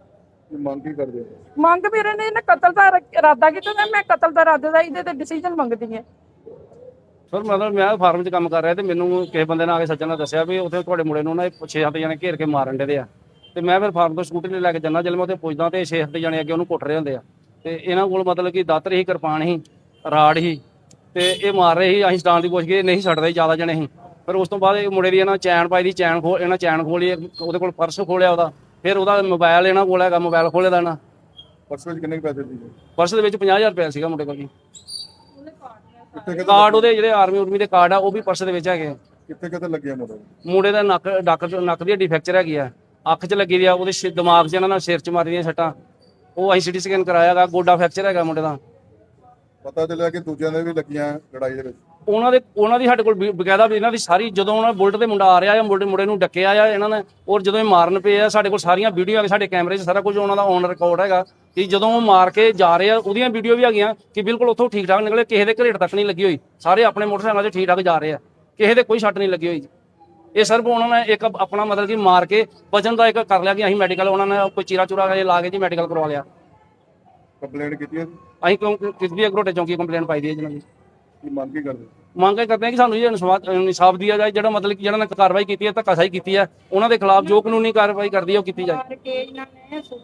ਮੰਗ ਕੀ ਕਰਦੇ ਹੋ? ਮੰਗ ਮੇਰੇ ਨੇ ਇਹਨੇ ਕਤਲ ਦਾ ਰ- ਇਰਾਦਾ ਕੀਤਾ ਤੇ ਮੈਂ ਕਤਲ ਦਾ ਇਰਾਦੇ ਦਾ ਇਹਦੇ ਤੇ ਡਿਸੀਜਨ ਮੰਗਦੀ ਹਾਂ ਸਰ ਮਤਲਬ ਮੈਂ ਫਾਰਮ 'ਚ ਕੰਮ ਕਰ ਰਿਹਾ ਤੇ ਮੈਨੂੰ ਕਿਸੇ ਬੰਦੇ ਨੇ ਆ ਕੇ ਸੱਜਣ ਨੇ ਦੱਸਿਆ ਵੀ ਉੱਥੇ ਤੁਹਾਡੇ ਮੁੰਡੇ ਨੂੰ ਨਾ 6-7 ਜਣੇ ਘੇਰ ਕੇ ਮਾਰਨ ਦੇ ਆ। ਤੇ ਮੈਂ ਫਿਰ ਫਾਰਮ ਤੋਂ ਸਕੂਟਰ ਲੈ ਕੇ ਜੰਨਾ ਜਦੋਂ ਮੈਂ ਉੱਥੇ ਪੁੱਜਦਾ ਤੇ 6-7 ਜਣੇ ਅੱਗੇ ਉਹਨੂੰ ਕੁੱਟ ਰਹੇ ਹੁੰਦੇ ਆ। ਤੇ ਇਹਨਾਂ ਕੋਲ ਮਤਲਬ ਕਿ ਦਾਤਰ ਹੀ ਕਿਰਪਾਨ ਹੀ ਰਾੜ ਹੀ ਤੇ ਇਹ ਮਾਰ ਰਹੇ ਸੀ ਅਸੀਂ ਸਟਾਂ ਦੀ ਪੁੱਛ ਕੇ ਨਹੀਂ ਛੱਡਦੇ ਜ਼ਿਆਦਾ ਜਣੇ ਸੀ ਫਿਰ ਉਸ ਤੋਂ ਬਾਅਦ ਇਹ ਮੁੰਡੇ ਦੀ ਇਹਨਾਂ ਚੈਨ ਪਾਈ ਦੀ ਚੈਨ ਖੋਲ ਇਹਨਾਂ ਚੈਨ ਖੋਲੀ ਉਹਦੇ ਕੋਲ ਪਰਸ ਖੋਲਿਆ ਉਹਦਾ। ਫਿਰ ਉਹਦਾ ਮੋਬਾਈਲ ਇਹਨਾਂ ਕੋਲ ਹੈਗਾ ਮੋਬਾਈਲ ਖੋਲੇ ਦਾ ਨਾ ਪਰਸ ਵਿੱਚ ਕਿੰਨੇ ਪੈਸੇ ਸੀ? ਪਰਸ ਦੇ ਵਿੱਚ 50000 ਰੁਪਏ ਸੀਗਾ ਮੁੰਡੇ ਕੋਲ ਜੀ। ਕਾਰਡ ਉਹਦੇ ਜਿਹੜੇ ਆਰਮੀ ਉਰਮੀ ਦੇ ਕਾਰਡ ਆ ਉਹ ਵੀ ਪਰਸ ਦੇ ਵਿੱਚ ਹੈਗੇ ਆ। ਕਿੱਥੇ ਕਿੱਥੇ ਲੱਗੀਆਂ ਮੁੰਡੇ ਦਾ? ਨੱਕ ਡੱਕ ਨੱਕ ਦੀ ਹੱਡੀ ਫ੍ਰੈਕਚਰ ਹੈਗੀ ਆ। ਅੱਖ 'ਚ ਲੱਗੀ ਦੀ ਆ ਉਹਦੇ ਸਿ- ਦਿਮਾਗ 'ਚ ਇਹਨਾਂ ਨਾਲ ਸਿਰ 'ਚ ਮਾਰੀ ਦੀਆਂ ਸੱਟਾਂ। ਉਹ ਅਸੀਂ ਸਿਟੀ ਸਕੈਨ ਕਰਾਇਆਗਾ ਗੋਡਾ ਫ੍ਰੈਕਚਰ ਹੈਗਾ ਮੁੰਡੇ ਦਾ। ਪਤਾ ਚੱਲਿਆ ਕਿ ਦੂਜਿਆਂ ਦੇ ਵੀ ਲੱਗੀਆਂ ਲੜਾਈ ਦੇ ਵਿੱਚ। ਉਹਨਾਂ ਦੇ ਉਹਨਾਂ ਦੀ ਸਾਡੇ ਕੋਲ ਬਕਾਇਦਾ ਵੀ ਇਹਨਾਂ ਦੀ ਸਾਰੀ ਜਦੋਂ ਉਹਨਾਂ ਬੁਲਟ ਤੇ ਮੁੰਡਾ ਆ ਰਿਹਾ ਆ ਮੁੰਡੇ ਮੁੰਡੇ ਨੂੰ ਡੱਕਿਆ ਆ ਇਹਨਾਂ ਨੇ ਔਰ ਜਦੋਂ ਇਹ ਮਾਰਨ ਪਏ ਆ ਸਾਡੇ ਕੋਲ ਸਾਰੀਆਂ ਵੀਡੀਓ ਆ ਸਾਡੇ ਕੈਮਰੇ 'ਚ ਸਾਰਾ ਕੁਝ ਉਹਨਾਂ ਦਾ ਔਨ ਰਿਕਾਰਡ ਹੈਗਾ ਕਿ ਜਦੋਂ ਉਹ ਮਾਰ ਕੇ ਜਾ ਰਹੇ ਆ ਉਹਦੀਆਂ ਵੀਡੀਓ ਵੀ ਹੈਗੀਆਂ ਕਿ ਬਿਲਕੁਲ ਉੱਥੋਂ ਠੀਕ ਠਾਕ ਨਿਕਲੇ ਕਿਸੇ ਦੇ ਘਰੇਟ ਤੱਕ ਨਹੀਂ ਲੱਗੀ ਹੋਈ। ਸਾਰੇ ਆਪਣੇ ਮੋਟਰਸਾਈਕਲਾਂ 'ਤੇ ਠੀਕ ਠਾਕ ਜਾ ਰਹੇ ਆ ਕਿਸੇ ਦੇ ਕੋਈ ਸੱਟ ਨਹੀਂ ਲੱਗੀ ਹੋਈ। ਇਹ ਸਿਰਫ ਉਹਨਾਂ ਨੇ ਇੱਕ ਆਪਣਾ ਮਤਲਬ ਕਿ ਮਾਰ ਕੇ ਵਜਨ ਦਾ ਇੱਕ ਕਰ ਲਿਆ ਕਿ ਅਸੀਂ ਮੈਡੀਕਲ ਉਹਨਾਂ ਨੇ ਕੋਈ ਚੀਰਾ ਚੂਰਾ ਲਾ ਕੇ ਜੀ ਮੈਡੀਕਲ ਕਰਵਾ ਲਿਆ। ਕੰਪਲੇਂਟ ਕੀਤੀ ਹੈ ਅਸੀਂ ਕਿਉਂ ਕਿਸ ਵੀ ਅਗਰੋਟੇ ਚੌਂਕੀ ਕੰਪਲੇਂਟ ਪਾਈ ਦੀ ਹੈ ਜਨਾਬ ਜੀ ਕੀ ਮੰਗ ਕੀ ਕਰਦੇ? ਮੰਗ ਕਰਦੇ ਹਾਂ ਕਿ ਸਾਨੂੰ ਇਹ ਇਨਸਾਫ ਇਨਸਾਫ ਦਿਆ ਜਾਏ ਜਿਹੜਾ ਮਤਲਬ ਕਿ ਜਿਹੜਾ ਨੇ ਕਾਰਵਾਈ ਕੀਤੀ ਹੈ ਧੱਕਾਸ਼ਾਹੀ ਕੀਤੀ ਹੈ ਉਹਨਾਂ ਦੇ ਖਿਲਾਫ ਜੋ ਕਾਨੂੰਨੀ ਕਾਰਵਾਈ ਕਰਦੀ ਹੈ ਉਹ ਕੀਤੀ ਜਾਏ।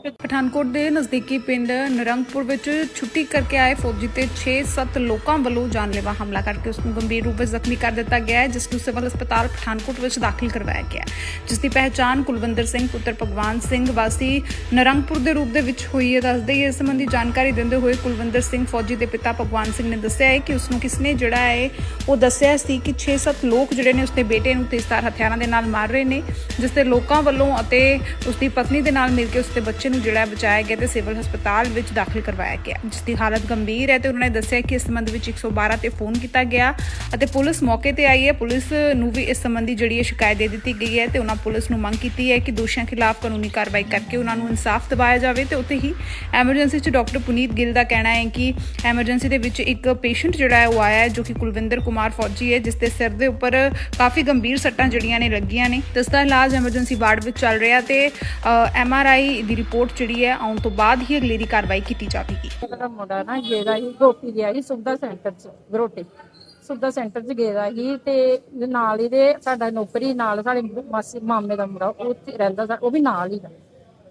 ਨੇ ਪਠਾਨਕੋਟ ਦੇ ਨਜ਼ਦੀਕੀ ਪਿੰਡ ਨਰੰਗਪੁਰ ਵਿੱਚ ਛੁੱਟੀ ਕਰਕੇ ਆਏ ਫੌਜੀ ਤੇ 6-7 ਲੋਕਾਂ ਵੱਲੋਂ ਜਾਨਲੇਵਾ ਹਮਲਾ ਕਰਕੇ ਉਸ ਨੂੰ ਗੰਭੀਰ ਰੂਪ ਵਿੱਚ ਜ਼ਖਮੀ ਕਰ ਦਿੱਤਾ ਗਿਆ ਹੈ ਜਿਸ ਨੂੰ ਸਿਵਲ ਹਸਪਤਾਲ ਪਠਾਨਕੋਟ ਵਿੱਚ ਦਾਖਲ ਕਰਵਾਇਆ ਗਿਆ ਜਿਸ ਦੀ ਪਹਿਚਾਣ ਕੁਲਵਿੰਦਰ ਸਿੰਘ ਪੁੱਤਰ ਭਗਵਾਨ ਸਿੰਘ ਵਾਸੀ ਨਰੰਗਪੁਰ ਦੇ ਰੂਪ ਦੇ ਵਿੱਚ ਹੋਈ ਹੈ। ਦੱਸਦੇ ਹੀ ਇਸ ਸੰਬੰਧੀ ਜਾਣਕਾਰੀ ਦਿੰਦੇ ਹੋਏ ਕੁਲਵਿੰਦਰ ਸਿੰਘ ਫੌਜੀ ਦੇ ਪਿਤਾ ਭਗਵਾਨ ਸਿੰਘ ਨੇ ਦੱਸਿਆ ਹੈ ਕਿ ਉਸ ਨੂੰ ਕਿਸਨੇ ਜਿਹੜਾ ਹੈ ਉਹ ਦੱਸਿਆ ਸੀ ਕਿ 6-7 ਲੋਕ ਜਿਹੜੇ ਨੇ ਉਸਦੇ ਬੇਟੇ ਨੂੰ ਤੇਜ਼ਧਾਰ ਹਥਿਆਰਾਂ ਦੇ ਨਾਲ ਮਾਰ ਰਹੇ ਨੇ, ਜਿਸ ਤੇ ਲੋਕਾਂ ਵੱਲੋਂ ਅਤੇ ਉਸਦੀ ਪਤਨੀ ਦੇ ਨਾਲ ਮਿਲ ਕੇ ਉਸਦੇ ਬੱਚੇ ਨੂੰ ਜਿਹੜਾ ਬਚਾਇਆ ਗਿਆ ਤੇ ਸਿਵਲ ਹਸਪਤਾਲ ਵਿੱਚ ਦਾਖਲ ਕਰਵਾਇਆ ਗਿਆ ਜਿਸ ਦੀ ਹਾਲਤ ਗੰਭੀਰ ਹੈ ਤੇ ਉਹਨਾਂ ਨੇ ਦੱਸਿਆ ਕਿ ਇਸ ਸੰਬੰਧ ਵਿੱਚ 112 ਤੇ ਫੋਨ ਕੀਤਾ ਗਿਆ ਅਤੇ ਪੁਲਿਸ ਮੌਕੇ ਤੇ ਆਈ ਹੈ। ਪੁਲਿਸ ਨੂੰ ਵੀ ਇਸ ਸੰਬੰਧੀ ਜਿਹੜੀ ਹੈ ਸ਼ਿਕਾਇਤ ਦੇ ਦਿੱਤੀ ਗਈ ਹੈ ਤੇ ਉਹਨਾਂ ਪੁਲਿਸ ਨੂੰ ਮੰਗ ਕੀਤੀ ਹੈ ਕਿ ਦੋਸ਼ੀਆਂ ਖਿਲਾਫ ਕਾਨੂੰਨੀ ਕਾਰਵਾਈ ਕਰਕੇ ਉਹਨਾਂ ਨੂੰ ਇਨਸਾਫ ਦਿਵਾਇਆ ਜਾਵੇ ਤੇ ਉੱਥੇ ਹੀ ਐਮਰਜੈਂਸੀ 'ਚ ਡਾਕਟਰ ਪੁਨੀਤ ਗਿੱਲ ਦਾ ਕਹਿਣਾ ਹੈ ਕਿ ਐਮਰਜੈਂਸੀ ਦੇ ਵਿੱਚ ਇੱਕ ਪੇਸ਼ੈਂਟ ਜਿਹੜਾ ਹੈ ਉਹ ਆਇਆ ਹੈ, ਜੋ ਕਿ ਕੁਲਵਿੰਦਰ ਕੁਮਾਰ ਫੌਜੀ ਹੈ, ਜਿਸ ਦੇ ਸਿਰ ਦੇ ਉੱਪਰ ਕਾਫੀ ਗੰਭੀਰ ਸੱਟਾਂ ਜਿਹੜੀਆਂ ਨੇ ਲੱਗੀਆਂ ਨੇ। ਤੇ ਉਸ ਦਾ ਇਲਾਜ ਐਮਰਜੈਂਸੀ ਵਾਰਡ ਵਿੱਚ ਚੱਲ ਰਿਹਾ ਤੇ ਐਮਆਰਆਈ ਦੀ ਰਿਪੋਰਟ ਜਿਹੜੀ ਹੈ, ਆਉਣ ਤੋਂ ਬਾਅਦ ਹੀ ਅਗਲੇਰੀ ਕਾਰਵਾਈ ਕੀਤੀ ਜਾਵੇਗੀ। ਮੇਰਾ ਮੁੰਡਾ ਨਾ ਗਿਆ ਸੀ ਗੋਪੀ ਗਿਆ ਸੀ, ਸੁਵਿਧਾ ਸੈਂਟਰ 'ਚ ਗਰੋਟੇ ਸੁਵਿਧਾ ਸੈਂਟਰ 'ਚ ਗਿਆ ਸੀ ਤੇ ਨਾਲ ਹੀ ਦੇ ਸਾਡਾ ਨੌਕਰੀ, ਨਾਲ ਸਾਡੇ ਮਾਸੀ, ਮਾਮੇ ਦਾ ਮੁੰਡਾ, ਉਹ ਉੱਥੇ ਰਹਿੰਦਾ ਉਹ ਵੀ ਨਾਲ ਹੀ ਦਾ।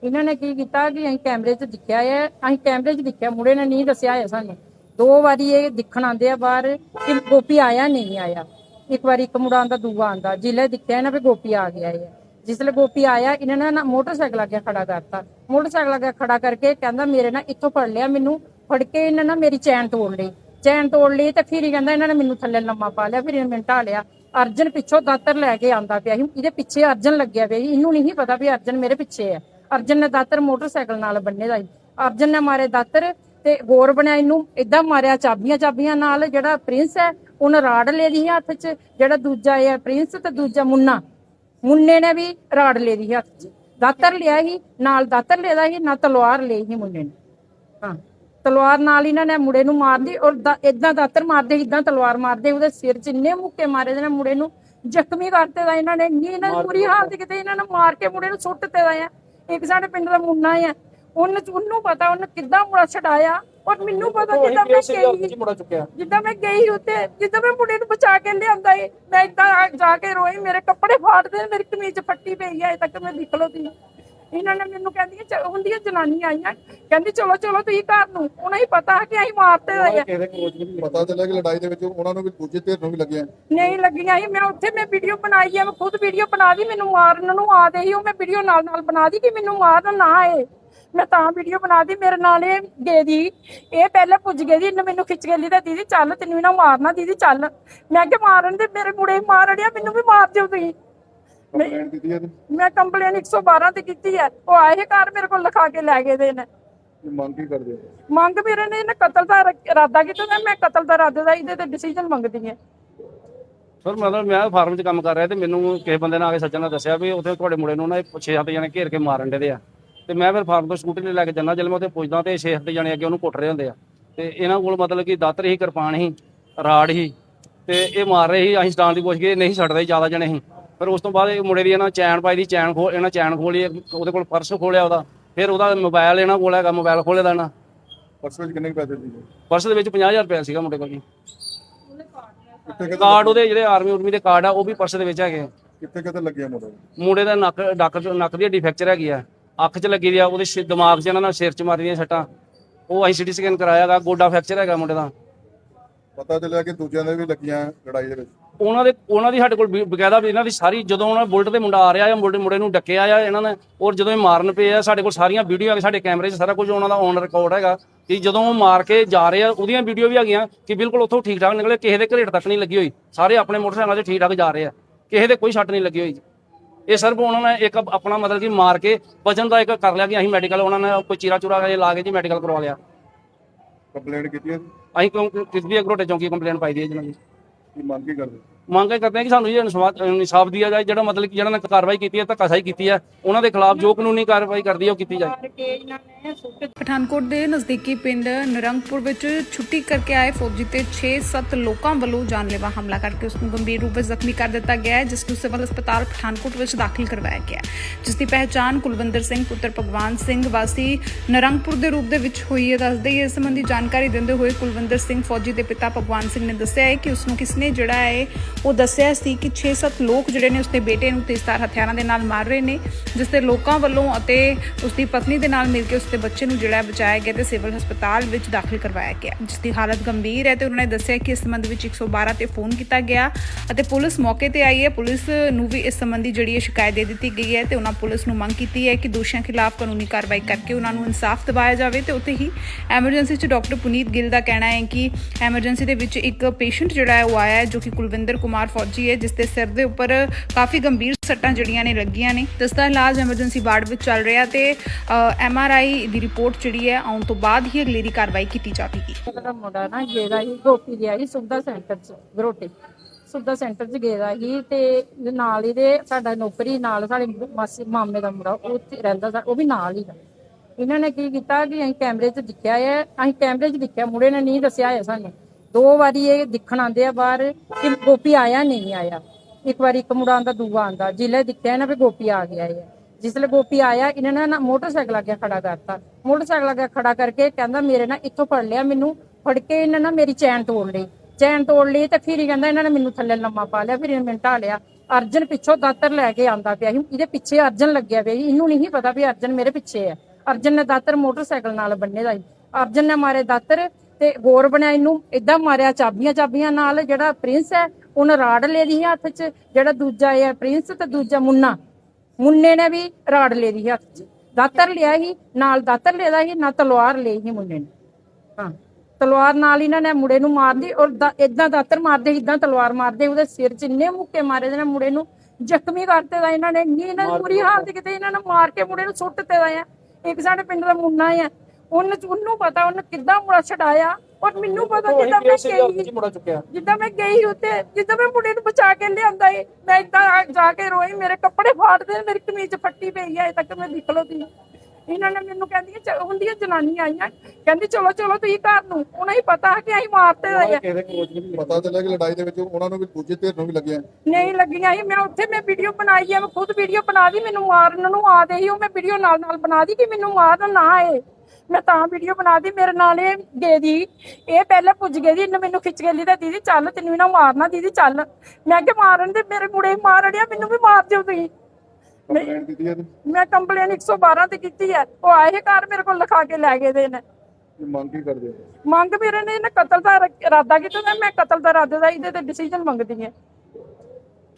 ਇਹਨਾਂ ਨੇ ਕੀ ਕੀਤਾ ਕਿ ਅਸੀਂ ਕੈਮਰੇ 'ਚ ਦਿਖਿਆ ਹੈ, ਅਸੀਂ ਕੈਮਰੇ 'ਚ ਦਿਖਿਆ, ਮੁੰਡੇ ਨੇ ਨਹੀਂ ਦੱਸਿਆ ਹੈ ਸਾਨੂੰ। ਦੋ ਵਾਰੀ ਇਹ ਦਿਖਣ ਆਉਂਦੇ ਆ ਬਾਹਰ ਕਿ ਗੋਪੀ ਆਇਆ ਨਹੀਂ ਆਇਆ। ਇੱਕ ਵਾਰੀ ਇੱਕ ਮੁੰਡਾ ਆਂਦਾ ਦੂਆ ਆਂਦਾ ਜਿਲੇ ਦਿਖਿਆ ਨਾ ਵੀ ਗੋਪੀ ਆ ਗਿਆ ਹੈ। ਜਿਸ ਵੇਲੇ ਗੋਪੀ ਆਇਆ, ਇਹਨਾਂ ਨੇ ਮੋਟਰਸਾਈਕਲ ਅੱਗੇ ਖੜਾ ਕਰਤਾ। ਮੋਟਰਸਾਈਕਲ ਅੱਗੇ ਖੜਾ ਕਰਕੇ ਕਹਿੰਦਾ, ਮੇਰੇ ਨਾਲ ਇੱਥੋਂ ਫੜ ਲਿਆ ਮੈਨੂੰ। ਫੜ ਕੇ ਇਹਨਾਂ ਨੇ ਮੇਰੀ ਚੈਨ ਤੋੜ ਲਈ। ਚੈਨ ਤੋੜ ਲਈ ਤੇ ਫਿਰ ਹੀ ਕਹਿੰਦਾ, ਇਹਨਾਂ ਨੇ ਮੈਨੂੰ ਥੱਲੇ ਲੰਮਾ ਪਾ ਲਿਆ, ਫਿਰ ਇਹਨੇ ਮੈਨੂੰ ਢਾ ਲਿਆ। ਅਰਜਨ ਪਿੱਛੋਂ ਦਾਤਰ ਲੈ ਕੇ ਆਂਦਾ ਪਿਆ ਸੀ। ਇਹਦੇ ਪਿੱਛੇ ਅਰਜਨ ਲੱਗਿਆ ਪਿਆ ਸੀ। ਇਹਨੂੰ ਨਹੀਂ ਪਤਾ ਵੀ ਅਰਜਨ ਮੇਰੇ ਪਿੱਛੇ ਹੈ। ਅਰਜਨ ਨੇ ਦਾਤਰ ਮੋਟਰਸਾਈਕਲ ਨਾਲ ਬੰਨੇ ਦਾ ਸੀ। ਅਰਜਨ ਨੇ ਮਾਰੇ ਦਾਤਰ। ਤੇ ਗੌਰ ਬਣਿਆ ਇਹਨੂੰ। ਇਦਾਂ ਮਾਰਿਆ ਚਾਬੀਆਂ ਚਾਬੀਆਂ ਨਾਲ ਜਿਹੜਾ ਪ੍ਰਿੰਸ ਹੈ ਉਹਨੇ ਰਾੜ ਲੈ ਦੀ ਹੱਥ 'ਚ। ਜਿਹੜਾ ਦੂਜਾ ਹੈ ਪ੍ਰਿੰਸ ਤੇ ਦੂਜਾ ਮੁੰਨਾ। ਮੁੰਨੇ ਨੇ ਵੀ ਰਾੜ ਲੈ ਦੀ ਹੱਥ 'ਚ। ਦਾਤਰ ਲਿਆ ਸੀ ਨਾਲ ਦਾਤਰ ਲੈਦਾ ਸੀ ਨਾ ਤਲਵਾਰ ਲਈ ਸੀ ਮੁੰਨੇ ਨੇ। ਹਾਂ ਤਲਵਾਰ ਨਾਲ ਇਹਨਾਂ ਨੇ ਮੁੰਡੇ ਨੂੰ ਮਾਰਦੀ ਔਰ ਇਦਾਂ ਦਾਤਰ ਮਾਰਦੇ ਇਦਾਂ ਤਲਵਾਰ ਮਾਰਦੇ ਉਹਦੇ ਸਿਰ 'ਚ ਇੰਨੇ ਮੁੱਕੇ ਮਾਰੇ ਨੇ ਮੁੰਡੇ ਨੂੰ। ਜ਼ਖਮੀ ਕਰਤੇ ਦਾ ਇਹਨਾਂ ਨੇ। ਇੰਨੀ ਇਹਨਾਂ ਦੀ ਬੁਰੀ ਹਾਲਤ ਕਿਤੇ ਇਹਨਾਂ ਨੇ ਮਾਰ ਕੇ ਮੁੰਡੇ ਨੂੰ ਸੁੱਟ ਤੇ ਦਾ ਆ। ਇੱਕ ਸਾਡੇ ਪਿੰਡ ਦਾ ਮੁੰਨਾ ਆ। ਉਹਨੂੰ ਉਹਨੂੰ ਪਤਾ ਉਹਨੇ ਕਿੱਦਾਂ ਮੁੰਡਾ ਛਡਾਇਆ ਔਰ ਮੈਨੂੰ ਪਤਾ ਜਿੱਦਾਂ ਮੈਂ ਗਈ ਮੁੰਡਾ ਚੁੱਕਿਆ? ਜਿੱਦਾਂ ਮੈਂ ਗਈ ਉੱਤੇ ਜਿੱਦਾਂ ਮੈਂ ਮੁੰਡੇ ਨੂੰ ਬਚਾ ਕੇ ਲਿਆਂਦਾ ਏ ਮੈਂ ਇਦਾਂ ਜਾ ਕੇ ਰੋਈ ਮੇਰੇ ਕੱਪੜੇ ਫਾੜਦੇ ਮੇਰੀ ਕਮੀਜ਼ ਫੱਟੀ ਪਈ ਆ ਅਜੇ ਤੱਕ ਮੈਂ ਨਿਕਲੋ ਤੀ ਇਹਨਾਂ ਨੇ ਮੈਨੂੰ ਕਹਿੰਦੀਆਂ ਚ- ਹੁੰਦੀਆਂ ਜਨਾਨੀ ਆਈਆਂ। ਕਹਿੰਦੀ ਚਲੋ ਚਲੋ ਤੁਸੀਂ ਘਰ ਨੂੰ। ਉਹਨਾਂ ਹੀ ਪਤਾ ਕਿ ਅਸੀਂ ਮਾਰਤੇ ਹੋਏ ਆ। ਪਤਾ ਚੱਲਿਆ ਕਿ ਲੜਾਈ ਦੇ ਵਿੱਚ ਉਹਨਾਂ ਨੂੰ ਵੀ ਦੂਜੇ ਧਿਰ ਨੂੰ ਵੀ ਲੱਗੀਆਂ। ਨਹੀਂ ਲੱਗੀਆਂ ਸੀ। ਮੈਂ ਉੱਥੇ ਮੈਂ ਵੀਡੀਓ ਬਣਾਈ ਆ ਮੈਂ ਖੁਦ ਵੀਡੀਓ ਬਣਾ ਦੀ ਮੈਨੂੰ ਮਾਰਨ ਨੂੰ ਆ ਦੇ ਸੀ। ਉਹ ਮੈਂ ਵੀਡੀਓ ਨਾਲ ਨਾਲ ਬਣਾ ਦੀ ਕਿ ਮੈਨੂੰ ਮਾਰਨ ਨਾ ਆਏ। ਮੈਂ ਤਾਂ ਵੀਡੀਓ ਬਣਾ ਦੀ ਮੇਰੇ ਨਾਲ ਇਹ ਗਏ ਦੀ। ਇਹ ਪਹਿਲਾਂ ਪੁੱਜ ਗਏ ਦੀ ਇਹਨੇ ਮੈਨੂੰ ਖਿੱਚ ਕੇ ਲਈ ਤਾਂ ਦੀਦੀ ਚੱਲ ਤੈਨੂੰ ਵੀ ਨਾ ਮਾਰਨਾ ਦੀਦੀ ਚੱਲ। ਮੈਂ ਕਿ ਮਾਰਨ ਦੇ ਮੇਰੇ ਮੁੰਡੇ ਮਾਰ ਅੜਿਆ ਮੈਨੂੰ ਵੀ ਮਾਰ ਦਿਓ ਤੁਸੀਂ। ਕੰਪਲੇਂਟ ਹੈ ਮੈਂ ਕੰਪਲੇਨ 112 ਤੇ ਕੀਤੀ ਹੈ ਉਹ ਆਏ ਘਰ ਮੇਰੇ ਕੋਲ ਲਿਖਾ ਕੇ ਲੈ ਗਏ ਦੇ ਨੇ ਮੰਗ ਕੀ ਕਰਦੇ ਮੰਗ ਮੇਰੇ ਨੇ ਇਹਨੇ ਕਤਲ ਦਾ ਇਰਾਦਾ ਕੀਤਾ ਤੇ ਮੈਂ ਕਤਲ ਦਾ ਇਰਾਦੇ ਦਾ ਇਹਦੇ ਤੇ ਡਿਸੀਜਨ ਮੰਗਦੀ ਹਾਂ ਸਰ ਮਤਲਬ ਮੈਂ ਫਾਰਮ 'ਚ ਕੰਮ ਕਰ ਰਿਹਾ ਤੇ ਮੈਨੂੰ ਕਿਸੇ ਬੰਦੇ ਨੇ ਆ ਕੇ ਸੱਜਣ ਨੇ ਦੱਸਿਆ ਵੀ ਉੱਥੇ ਤੁਹਾਡੇ ਮੁੰਡੇ ਨੂੰ ਨਾ 6-7 ਜਣੇ ਘੇਰ ਕੇ ਮਾਰਨ ਦੇ ਆ। ਤੇ ਮੈਂ ਫਿਰ ਫਾਰਮ ਤੋਂ ਸਕੂਟਰ ਲੈ ਕੇ ਜਾਂਦਾ ਜਦੋਂ ਮੈਂ ਉੱਥੇ ਪੁੱਜਦਾ ਤੇ 6-7 ਜਣੇ ਅੱਗੇ ਉਹਨੂੰ ਕੁੱਟ ਰਹੇ ਹੁੰਦੇ ਆ। ਤੇ ਇਹਨਾਂ ਕੋਲ ਮਤਲਬ ਕਿ ਦਾਤਰ ਹੀ ਕਿਰਪਾਨ ਹੀ ਰਾੜ ਹੀ ਤੇ ਇਹ ਮਾਰ ਰਹੇ ਸੀ ਅਸੀਂ ਸਟਾਨ ਦੀ ਪੁੱਛ ਕੇ ਨਹੀਂ ਛੱਡਦੇ ਜ਼ਿਆਦਾ ਜਣੇ ਸੀ ਫਿਰ ਉਸ ਤੋਂ ਬਾਅਦ ਇਹ ਮੁੰਡੇ ਦੀ ਇਹਨਾਂ ਚੈਨ ਪਾਈ ਦੀ ਚੈਨ ਖੋਲ ਇਹਨਾਂ ਚੈਨ ਖੋਲੀ ਉਹਦੇ ਕੋਲ ਪਰਸ ਖੋਲਿਆ ਉਹਦਾ। ਫਿਰ ਉਹਦਾ ਮੋਬਾਈਲ ਇਹਨਾਂ ਕੋਲ ਹੈਗਾ ਮੋਬਾਈਲ ਖੋਲੇ ਦਾ ਪਰਸ ਵਿੱਚ ਕਿੰਨੇ ਪੈਸੇ ਸੀ ਪਰਸ ਦੇ ਵਿੱਚ 50000 ਰੁਪਏ ਸੀਗਾ ਮੁੰਡੇ ਕੋਲ ਜੀ। ਕਾਰਡ ਉਹਦੇ ਜਿਹੜੇ ਆਰਮੀ ਉਰਮੀ ਦੇ ਕਾਰਡ ਆ ਉਹ ਵੀ ਪਰਸ ਦੇ ਵਿੱਚ ਹੈਗੇ। ਕਿੱਥੇ ਕਿੱਥੇ ਲੱਗੀਆਂ? ਮੁੰਡੇ ਦਾ? ਨੱਕ ਡੱਕ ਨੱਕ ਦੀ ਹੱਡੀ ਫ੍ਰੈਕਚਰ ਹੈਗੀ ਆ। ਅੱਖ 'ਚ ਲੱਗੀ ਦੀ ਆ ਉਹਦੇ ਸਿ- ਦਿਮਾਗ 'ਚ ਇਹਨਾਂ ਨਾਲ ਸਿਰ 'ਚ ਮਾਰੀਆਂ ਸੱਟਾਂ। ਉਹ ਅਸੀਂ ਸਿਟੀ ਸਕੈਨ ਕਰਾਇਆਗਾ ਗੋਡਾ ਫ੍ਰੈਕਚਰ ਹੈਗਾ ਮੁੰਡੇ ਦਾ। ਪਤਾ ਚੱਲਿਆ ਕਿ ਦੂਜਿਆਂ ਦੇ ਵੀ ਲੱਗੀਆਂ ਲੜਾਈ ਦੇ ਵਿੱਚ। ਉਹਨਾਂ ਦੇ ਉਹਨਾਂ ਦੀ ਸਾਡੇ ਕੋਲ ਵੀ ਬਕਾਇਦਾ ਵੀ ਇਹਨਾਂ ਦੀ ਸਾਰੀ ਜਦੋਂ ਉਹਨਾਂ ਬੁਲਟ ਤੇ ਮੁੰਡਾ ਆ ਰਿਹਾ ਆ ਮੁੰਡੇ ਮੁੰਡੇ ਨੂੰ ਡੱਕਿਆ ਆ ਇਹਨਾਂ ਨੇ ਔਰ ਜਦੋਂ ਇਹ ਮਾਰਨ ਪਏ ਆ ਸਾਡੇ ਕੋਲ ਸਾਰੀਆਂ ਵੀਡੀਓ ਆ ਸਾਡੇ ਕੈਮਰੇ 'ਚ ਸਾਰਾ ਕੁਝ ਉਹਨਾਂ ਦਾ ਔਨ ਰਿਕਾਰਡ ਹੈਗਾ। ਕਿ ਜਦੋਂ ਉਹ ਮਾਰ ਕੇ ਜਾ ਰਹੇ ਆ ਉਹਦੀਆਂ ਵੀਡੀਓ ਵੀ ਹੈਗੀਆਂ ਕਿ ਬਿਲਕੁਲ ਉੱਥੋਂ ਠੀਕ ਠਾਕ ਨਿਕਲੇ ਕਿਸੇ ਦੇ ਘਰੇਟ ਤੱਕ ਨਹੀਂ ਲੱਗੀ ਹੋਈ। ਸਾਰੇ ਆਪਣੇ ਮੋਟਰਸਾਈਕਲਾਂ 'ਤੇ ਠੀਕ ਠਾਕ ਜਾ ਰਹੇ ਆ। ਕਿਸੇ ਦੇ ਕੋਈ ਸੱਟ ਨਹੀਂ ਲੱਗੀ ਹੋਈ। ਇਹ ਸਿਰਫ ਉਹਨਾਂ ਨੇ ਇੱਕ ਆਪਣਾ ਮਤਲਬ ਕਿ ਮਾਰ ਕੇ ਬਚਨ ਦਾ ਇੱਕ ਕਰ ਲਿਆ ਕਿ ਅਸੀਂ ਮੈਡੀਕਲ ਉਹਨਾਂ ਨੇ ਕੋਈ ਚੀਰਾ ਚੂਰਾ ਜਿਹਾ ਲਾ ਕੇ ਜੀ ਮੈਡੀਕਲ ਕਰਵਾ ਲਿਆ। ਕੰਪਲੇਂਟ ਕੀਤੀ ਹੈ ਅਸੀਂ ਕਿਉਂ ਕਿਸ ਵੀ ਅਗਰੋਟੇ ਚੌਂਕੀ ਕੰਪਲੇਂਟ ਪਾਈ ਦੀ ਹੈ ਜਨਾਬ ਜੀ ਕੀ ਮੰਗ ਕੀ ਕਰਦੇ? ਮੰਗ ਇਹ ਕਰਦੇ ਹਾਂ ਕਿ ਸਾਨੂੰ ਇਹ ਇਨਸਾਫ ਦਿਆ ਜਾਏ, ਜਿਹੜਾ ਮਤਲਬ ਕਿ ਜਿਹੜਾ ਨੇ ਕਾਰਵਾਈ ਕੀਤੀ ਹੈ, ਧੱਕਾਸ਼ਾਹੀ ਕੀਤੀ ਹੈ, ਉਹਨਾਂ ਦੇ ਖਿਲਾਫ ਜੋ ਕਾਨੂੰਨੀ ਕਾਰਵਾਈ ਕਰਦੀ ਹੈ, ਉਹ ਕੀਤੀ ਜਾਏ। ਪਠਾਨਕੋਟ ਦੇ ਨਜ਼ਦੀਕੀ ਪਿੰਡ ਨਰੰਗਪੁਰ ਵਿੱਚ ਛੁੱਟੀ ਕਰਕੇ ਆਏ ਫੌਜੀ ਤੇ 6-7 ਲੋਕਾਂ ਵੱਲੋਂ ਜਾਨਲੇਵਾ ਹਮਲਾ ਕਰਕੇ ਉਸ ਨੂੰ ਗੰਭੀਰ ਰੂਪ ਵਿੱਚ ਜ਼ਖਮੀ ਕਰ ਦਿੱਤਾ ਗਿਆ ਹੈ, ਜਿਸ ਨੂੰ ਸਿਵਲ ਹਸਪਤਾਲ ਪਠਾਨਕੋਟ ਵਿੱਚ ਦਾਖਲ ਕਰਵਾਇਆ ਗਿਆ ਜਿਸ ਦੀ ਪਹਿਚਾਣ ਕੁਲਵਿੰਦਰ ਸਿੰਘ, ਪੁੱਤਰ ਭਗਵਾਨ ਸਿੰਘ ਵਾਸੀ ਨਰੰਗਪੁਰ ਦੇ ਰੂਪ ਦੇ ਵਿੱਚ ਹੋਈ ਹੈ। ਦੱਸਦੇ ਇਸ ਸੰਬੰਧੀ ਜਾਣਕਾਰੀ ਦਿੰਦੇ ਹੋਏ ਕੁਲਵਿੰਦਰ ਸਿੰਘ ਫੌਜੀ ਦੇ ਪਿਤਾ ਭਗਵਾਨ ਸਿੰਘ ਨੇ ਦੱਸਿਆ ਹੈ ਕਿ ਉਸ ਨੂੰ ਕਿਸਨੇ ਜਿਹੜਾ ਹੈ ਉਹ ਦੱਸਿਆ ਸੀ ਕਿ 6-7 ਲੋਕ ਜਿਹੜੇ ਨੇ ਉਸਦੇ ਬੇਟੇ ਨੂੰ ਤੇਜ਼ਧਾਰ ਹਥਿਆਰਾਂ ਦੇ ਨਾਲ ਮਾਰ ਰਹੇ ਨੇ, ਜਿਸ ਤੇ ਲੋਕਾਂ ਵੱਲੋਂ ਅਤੇ ਉਸਦੀ ਪਤਨੀ ਦੇ ਨਾਲ ਮਿਲ ਕੇ ਉਸਦੇ ਬੱਚੇ ਨੂੰ ਜਿਹੜਾ ਬਚਾਇਆ ਗਿਆ ਤੇ ਸਿਵਲ ਹਸਪਤਾਲ ਵਿੱਚ ਦਾਖਲ ਕਰਵਾਇਆ ਗਿਆ। ਜਿਸ ਦੀ ਹਾਲਤ ਗੰਭੀਰ ਹੈ ਤੇ ਉਹਨਾਂ ਨੇ ਦੱਸਿਆ ਕਿ ਇਸ ਸੰਬੰਧ ਵਿੱਚ 112 ਤੇ ਫੋਨ ਕੀਤਾ ਗਿਆ ਅਤੇ ਪੁਲਿਸ ਮੌਕੇ ਤੇ ਆਈ ਹੈ। ਪੁਲਿਸ ਨੂੰ ਵੀ ਇਸ ਸੰਬੰਧੀ ਜਿਹੜੀ ਹੈ ਸ਼ਿਕਾਇਤ ਦੇ ਦਿੱਤੀ ਗਈ ਹੈ ਤੇ ਉਹਨਾਂ ਪੁਲਿਸ ਨੂੰ ਮੰਗ ਕੀਤੀ ਹੈ ਕਿ ਦੋਸ਼ੀਆਂ ਖਿਲਾਫ ਕਾਨੂੰਨੀ ਕਾਰਵਾਈ ਕਰਕੇ ਉਹਨਾਂ ਨੂੰ ਇਨਸਾਫ ਦਿਵਾਇਆ ਜਾਵੇ ਤੇ ਉੱਥੇ ਹੀ ਐਮਰਜੈਂਸੀ 'ਚ ਡਾਕਟਰ ਪੁਨੀਤ ਗਿੱਲ ਦਾ ਕਹਿਣਾ ਹੈ ਕਿ ਐਮਰਜੈਂਸੀ ਦੇ ਵਿੱਚ ਇੱਕ ਪੇਸ਼ੈਂਟ ਜਿਹੜਾ ਹੈ ਉਹ ਆਇਆ ਹੈ, ਜੋ ਕਿ ਕੁਲਵਿੰਦਰ ਕੁਮਾਰ ਫੌਜੀ ਹੈ, ਜਿਸ ਦੇ ਸਿਰ ਦੇ ਉੱਪਰ ਕਾਫੀ ਗੰਭੀਰ ਸੱਟਾਂ ਜਿਹੜੀਆਂ ਨੇ ਲੱਗੀਆਂ ਨੇ। ਜਿਸ ਦਾ ਇਲਾਜ ਐਮਰਜੈਂਸੀ ਵਾਰਡ ਵਿੱਚ ਚੱਲ ਰਿਹਾ ਤੇ ਐਮਆਰਆਈ ਦੀ ਰਿਪੋਰਟ ਜਿਹੜੀ ਹੈ, ਆਉਣ ਤੋਂ ਬਾਅਦ ਹੀ ਅਗਲੇਰੀ ਕਾਰਵਾਈ ਕੀਤੀ ਜਾਵੇਗੀ। ਮੇਰਾ ਮੁੰਡਾ ਨਾ ਗੇਦਾ ਹੀ ਗੋਪੀ ਗਿਆ ਸੀ ਸੁਵਿਧਾ ਸੈਂਟਰ ਚ, ਗਰੋਟੇ। ਸੁਵਿਧਾ ਸੈਂਟਰ ਚ ਗੇਦਾ ਸੀ ਤੇ ਨਾਲ ਹੀ ਦੇ ਸਾਡਾ ਨੌਕਰੀ, ਨਾਲ ਸਾਡੇ ਮਾਸੀ, ਮਾਮੇ ਦਾ ਮੁੰਡਾ, ਉਹ ਉੱਥੇ ਰਹਿੰਦਾ ਸੀ, ਉਹ ਵੀ ਨਾਲ ਹੀ ਦਾ ਇਹਨਾਂ ਨੇ ਕੀ ਕੀਤਾ ਕਿ ਅਸੀਂ ਕੈਮਰੇ 'ਚ ਦਿਖਿਆ ਹੈ, ਅਸੀਂ ਕੈਮਰੇ 'ਚ ਦਿਖਿਆ, ਮੁੰਡੇ ਨੇ ਨਹੀਂ ਦੱਸਿਆ ਹੈ ਸਾਨੂੰ। ਦੋ ਵਾਰੀ ਇਹ ਦਿਖਣ ਆਉਂਦੇ ਆ ਬਾਹਰ ਕਿ ਗੋਪੀ ਆਇਆ ਨਹੀਂ ਆਇਆ। ਇੱਕ ਵਾਰੀ ਇੱਕ ਮੁੰਡਾ ਆਂਦਾ ਦੂਆ ਆਂਦਾ ਜਿਲੇ ਦਿਖਿਆ ਨਾ ਵੀ ਗੋਪੀ ਆ ਗਿਆ ਹੈ ਜਿਸਲੇ ਗੋਪੀ ਆਇਆ, ਇਹਨਾਂ ਨੇ ਮੋਟਰਸਾਈਕਲ ਅੱਗੇ ਖੜਾ ਕਰਤਾ। ਮੋਟਰਸਾਈਕਲ ਅੱਗੇ ਖੜਾ ਕਰਕੇ ਕਹਿੰਦਾ, ਮੇਰੇ ਨਾਲ ਇੱਥੋਂ ਫੜ ਲਿਆ ਮੈਨੂੰ। ਫੜ ਕੇ ਇਹਨਾਂ ਨੇ ਮੇਰੀ ਚੈਨ ਤੋੜ ਲਈ। ਚੈਨ ਤੋੜ ਲਈ ਤੇ ਫਿਰ ਹੀ ਕਹਿੰਦਾ, ਇਹਨਾਂ ਨੇ ਮੈਨੂੰ ਥੱਲੇ ਲੰਮਾ ਪਾ ਲਿਆ, ਫਿਰ ਇਹਨੇ ਮੈਨੂੰ ਢਾ ਲਿਆ। ਅਰਜਨ ਪਿੱਛੋਂ ਦਾਤਰ ਲੈ ਕੇ ਆਂਦਾ ਪਿਆ ਸੀ। ਇਹਦੇ ਪਿੱਛੇ ਅਰਜਨ ਲੱਗਿਆ ਪਿਆ ਸੀ। ਇਹਨੂੰ ਨਹੀਂ ਪਤਾ ਵੀ ਅਰਜਨ ਮੇਰੇ ਪਿੱਛੇ ਹੈ ਅਰਜਨ ਨੇ ਦਾਤਰ ਮੋਟਰਸਾਈਕਲ ਨਾਲ ਬੰਨੇ ਦਾ ਸੀ। ਅਰਜਨ ਨੇ ਮਾਰੇ ਦਾਤਰ। ਤੇ ਗੋਰ ਬਣਿਆ ਇਹਨੂੰ। ਇਦਾਂ ਮਾਰਿਆ ਚਾਬੀਆਂ ਚਾਬੀਆਂ ਨਾਲ ਜਿਹੜਾ ਪ੍ਰਿੰਸ ਹੈ ਉਹਨੇ ਰਾੜ ਲੈ ਲਈ ਹੱਥ 'ਚ। ਜਿਹੜਾ ਦੂਜਾ ਹੈ ਪ੍ਰਿੰਸ ਤੇ ਦੂਜਾ ਮੁੰਨਾ। ਮੁੰਨੇ ਨੇ ਵੀ ਰਾੜ ਲੈ ਲਈ ਹੱਥ 'ਚ। ਦਾਤਰ ਲਿਆ ਸੀ ਨਾਲ ਦਾਤਰ ਲੈਦਾ ਸੀ ਨਾ ਤਲਵਾਰ ਲਈ ਸੀ ਮੁੰਨੇ ਨੇ। ਹਾਂ ਤਲਵਾਰ ਨਾਲ ਇਹਨਾਂ ਨੇ ਮੁੰਡੇ ਨੂੰ ਮਾਰਦੀ ਔਰ ਇਦਾਂ ਦਾਤਰ ਮਾਰਦੇ ਇਦਾਂ ਤਲਵਾਰ ਮਾਰਦੇ ਉਹਦੇ ਸਿਰ 'ਚ ਇੰਨੇ ਮੁੱਕੇ ਮਾਰੇ ਦੇ ਨੇ ਮੁੰਡੇ ਨੂੰ। ਜ਼ਖਮੀ ਕਰਤੇ ਦਾ ਇਹਨਾਂ ਨੇ। ਇੰਨੀ ਇਹਨਾਂ ਦੀ ਬੁਰੀ ਹਾਲਤ ਕਿਤੇ ਇਹਨਾਂ ਨੇ ਮਾਰ ਕੇ ਮੁੰਡੇ ਨੂੰ ਸੁੱਟ ਤੇ ਦਾ ਆ। ਇੱਕ ਸਾਡੇ ਪਿੰਡ ਦਾ ਮੁੰਨਾ ਆ। ਉਹਨੂੰ ਉਹਨੂੰ ਪਤਾ ਉਹਨੇ ਕਿੱਦਾਂ ਮੁੰਡਾ ਛਡਾਇਆ ਔਰ ਮੈਨੂੰ ਪਤਾ ਜਿੱਦਾਂ ਮੈਂ ਗਈ ਮੁੰਡਾ ਚੁੱਕਿਆ। ਜਿੱਦਾਂ ਮੈਂ ਗਈ ਉੱਤੇ ਜਿੱਦਾਂ ਮੈਂ ਮੁੰਡੇ ਨੂੰ ਬਚਾ ਕੇ ਲਿਆਂਦਾ ਏ ਮੈਂ ਇਦਾਂ ਜਾ ਕੇ ਰੋਈ ਮੇਰੇ ਕੱਪੜੇ ਫਾੜਦੇ ਮੇਰੀ ਕਮੀਜ਼ ਫੱਟੀ ਪਈ ਆ ਅਜੇ ਤੱਕ ਮੈਂ ਨਿਕਲੋ ਤੀ ਇਹਨਾਂ ਨੇ ਮੈਨੂੰ ਕਹਿੰਦੀਆਂ ਹੁੰਦੀਆਂ ਜਨਾਨੀਆਂ ਆਈਆਂ ਕਹਿੰਦੀ ਚਲੋ ਚਲੋ ਤੁਸੀਂ ਘਰ ਨੂੰ। ਉਹਨਾਂ ਹੀ ਪਤਾ ਕਿ ਅਸੀਂ ਮਾਰਤੇ ਹੋਏ ਆ। ਪਤਾ ਚੱਲਿਆ ਕਿ ਲੜਾਈ ਦੇ ਵਿੱਚ ਉਹਨਾਂ ਨੂੰ ਵੀ ਦੂਜੇ ਧਿਰ ਨੂੰ ਵੀ ਲੱਗੀਆਂ। ਨਹੀਂ ਲੱਗੀਆਂ ਸੀ। ਮੈਂ ਉੱਥੇ ਮੈਂ ਵੀਡੀਓ ਬਣਾਈ ਆ ਮੈਂ ਖੁਦ ਵੀਡੀਓ ਬਣਾ ਦੀ ਮੈਨੂੰ ਮਾਰਨ ਨੂੰ ਆਦੇ ਸੀ ਉਹ ਮੈਂ ਵੀਡੀਓ ਨਾਲ ਨਾਲ ਬਣਾ ਦੀ ਕਿ ਮੈਨੂੰ ਮਾਰਨ ਨਾ ਆਏ। ਮੈਂ ਤਾਂ ਵੀਡੀਓ ਬਣਾ ਦੀ ਮੇਰੇ ਨਾਲ ਇਹ ਗਏ ਦੀ ਇਹ ਪਹਿਲੇ ਪੁੱਜ ਗਏ ਦੀ ਇਹਨੇ ਮੈਨੂੰ ਖਿੱਚ ਕੇ ਲਈ ਤੇ ਦੀਦੀ ਚੱਲ ਤੈਨੂੰ ਵੀ ਨਾ ਮਾਰਨਾ ਦੀਦੀ ਚੱਲ। ਮੈਂ ਕਿ ਮਾਰਨ ਦੇ ਮੇਰੇ ਮੁੰਡੇ ਮਾਰ ਅੜਿਆ ਮੈਨੂੰ ਵੀ ਮਾਰ ਦਿਓ ਤੁਸੀਂ। ਕੰਪਲੇਂਟ ਕੀਤੀ ਹੈ ਮੈਂ ਕੰਪਲੇਨ 112 ਤੇ ਕੀਤੀ ਹੈ ਉਹ ਆਏ ਘਰ ਮੇਰੇ ਕੋਲ ਲਿਖਾ ਕੇ ਲੈ ਗਏ ਦੇ ਨੇ ਮੰਗ ਕੀ ਕਰਦੇ ਹੋ ਮੰਗ ਮੇਰੇ ਨੇ ਇਹਨੇ ਕਤਲ ਦਾ ਰ- ਇਰਾਦਾ ਕੀਤਾ ਤੇ ਮੈਂ ਕਤਲ ਦਾ ਇਰਾਦੇ ਦਾ ਇਹਦੇ ਤੇ ਡਿਸੀਜਨ ਮੰਗਦੀ ਹਾਂ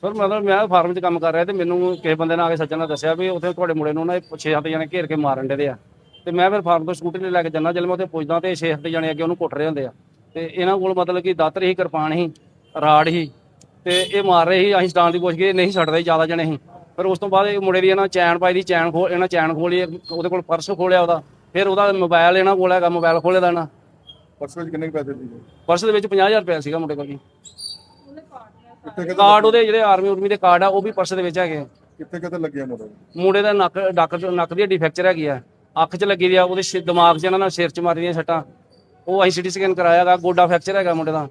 ਸਰ ਮਤਲਬ ਮੈਂ ਫਾਰਮ 'ਚ ਕੰਮ ਕਰ ਰਿਹਾ ਤੇ ਮੈਨੂੰ ਕਿਸੇ ਬੰਦੇ ਨੇ ਆ ਕੇ ਸੱਜਣ ਨੇ ਦੱਸਿਆ ਵੀ ਉੱਥੇ ਤੁਹਾਡੇ ਮੁੰਡੇ ਨੂੰ ਨਾ 6-7 ਜਣੇ ਘੇਰ ਕੇ ਮਾਰਨ ਦੇ ਆ। ਤੇ ਮੈਂ ਫਿਰ ਫਾਰਮ ਤੋਂ ਸਕੂਟਰੀ ਲੈ ਕੇ ਜਾਂਦਾ ਜਦੋਂ ਮੈਂ ਉੱਥੇ ਪੁੱਜਦਾ ਤੇ 6-7 ਜਣੇ ਅੱਗੇ ਉਹਨੂੰ ਕੁੱਟ ਰਹੇ ਹੁੰਦੇ ਆ। ਤੇ ਇਹਨਾਂ ਕੋਲ ਮਤਲਬ ਕਿ ਦਾਤਰ ਹੀ ਕਿਰਪਾਨ ਹੀ ਰਾੜ ਹੀ ਤੇ ਇਹ ਮਾਰ ਰਹੇ ਸੀ ਅਸੀਂ ਸਟਾਂਡ ਦੀ ਪੁੱਛ ਗਏ ਨਹੀਂ ਛੱਡਦੇ ਜ਼ਿਆਦਾ ਜਣੇ ਸੀ ਫਿਰ ਉਸ ਤੋਂ ਬਾਅਦ ਇਹ ਮੁੰਡੇ ਦੀ ਇਹਨਾਂ ਚੈਨ ਪਾਈ ਦੀ ਚੈਨ ਖੋਲ ਇਹਨਾਂ ਚੈਨ ਖੋਲੀ ਉਹਦੇ ਕੋਲ ਪਰਸ ਖੋਲਿਆ ਉਹਦਾ। ਫਿਰ ਉਹਦਾ ਮੋਬਾਈਲ ਇਹਨਾਂ ਕੋਲ ਹੈਗਾ ਮੋਬਾਈਲ ਖੋਲੇ ਦਾ ਨਾ ਪਰਸ ਵਿੱਚ ਕਿੰਨੇ ਪੈਸੇ ਸੀ ਪਰਸ ਦੇ ਵਿੱਚ 50000 ਰੁਪਏ ਸੀਗਾ ਮੁੰਡੇ ਕੋਲ ਜੀ। ਕਾਰਡ ਉਹਦੇ ਜਿਹੜੇ ਆਰਮੀ ਉਰਮੀ ਦੇ ਕਾਰਡ ਆ ਉਹ ਵੀ ਪਰਸ ਦੇ ਵਿੱਚ ਹੈਗੇ। ਕਿੱਥੇ ਕਿੱਥੇ ਲੱਗੀਆਂ ਮੁੰਡੇ? ਦਾ ਨੱਕ ਡੱਕ ਚ- ਨੱਕ ਦੀ ਹੱਡੀ ਫ੍ਰੈਕਚਰ ਹੈਗੀ ਆ। ਅੱਖ 'ਚ ਲੱਗੀ ਦੀ ਆ ਉਹਦੇ ਸਿ- ਦਿਮਾਗ 'ਚ ਇਹਨਾਂ ਨਾਲ ਸਿਰ 'ਚ ਮਾਰੀਆਂ ਸੱਟਾਂ। ਉਹ ਅਸੀਂ ਸਿਟੀ ਸਕੈਨ ਕਰਾਇਆਗਾ ਗੋਡਾ ਫ੍ਰੈਕਚਰ ਹੈਗਾ ਮੁੰਡੇ ਦਾ।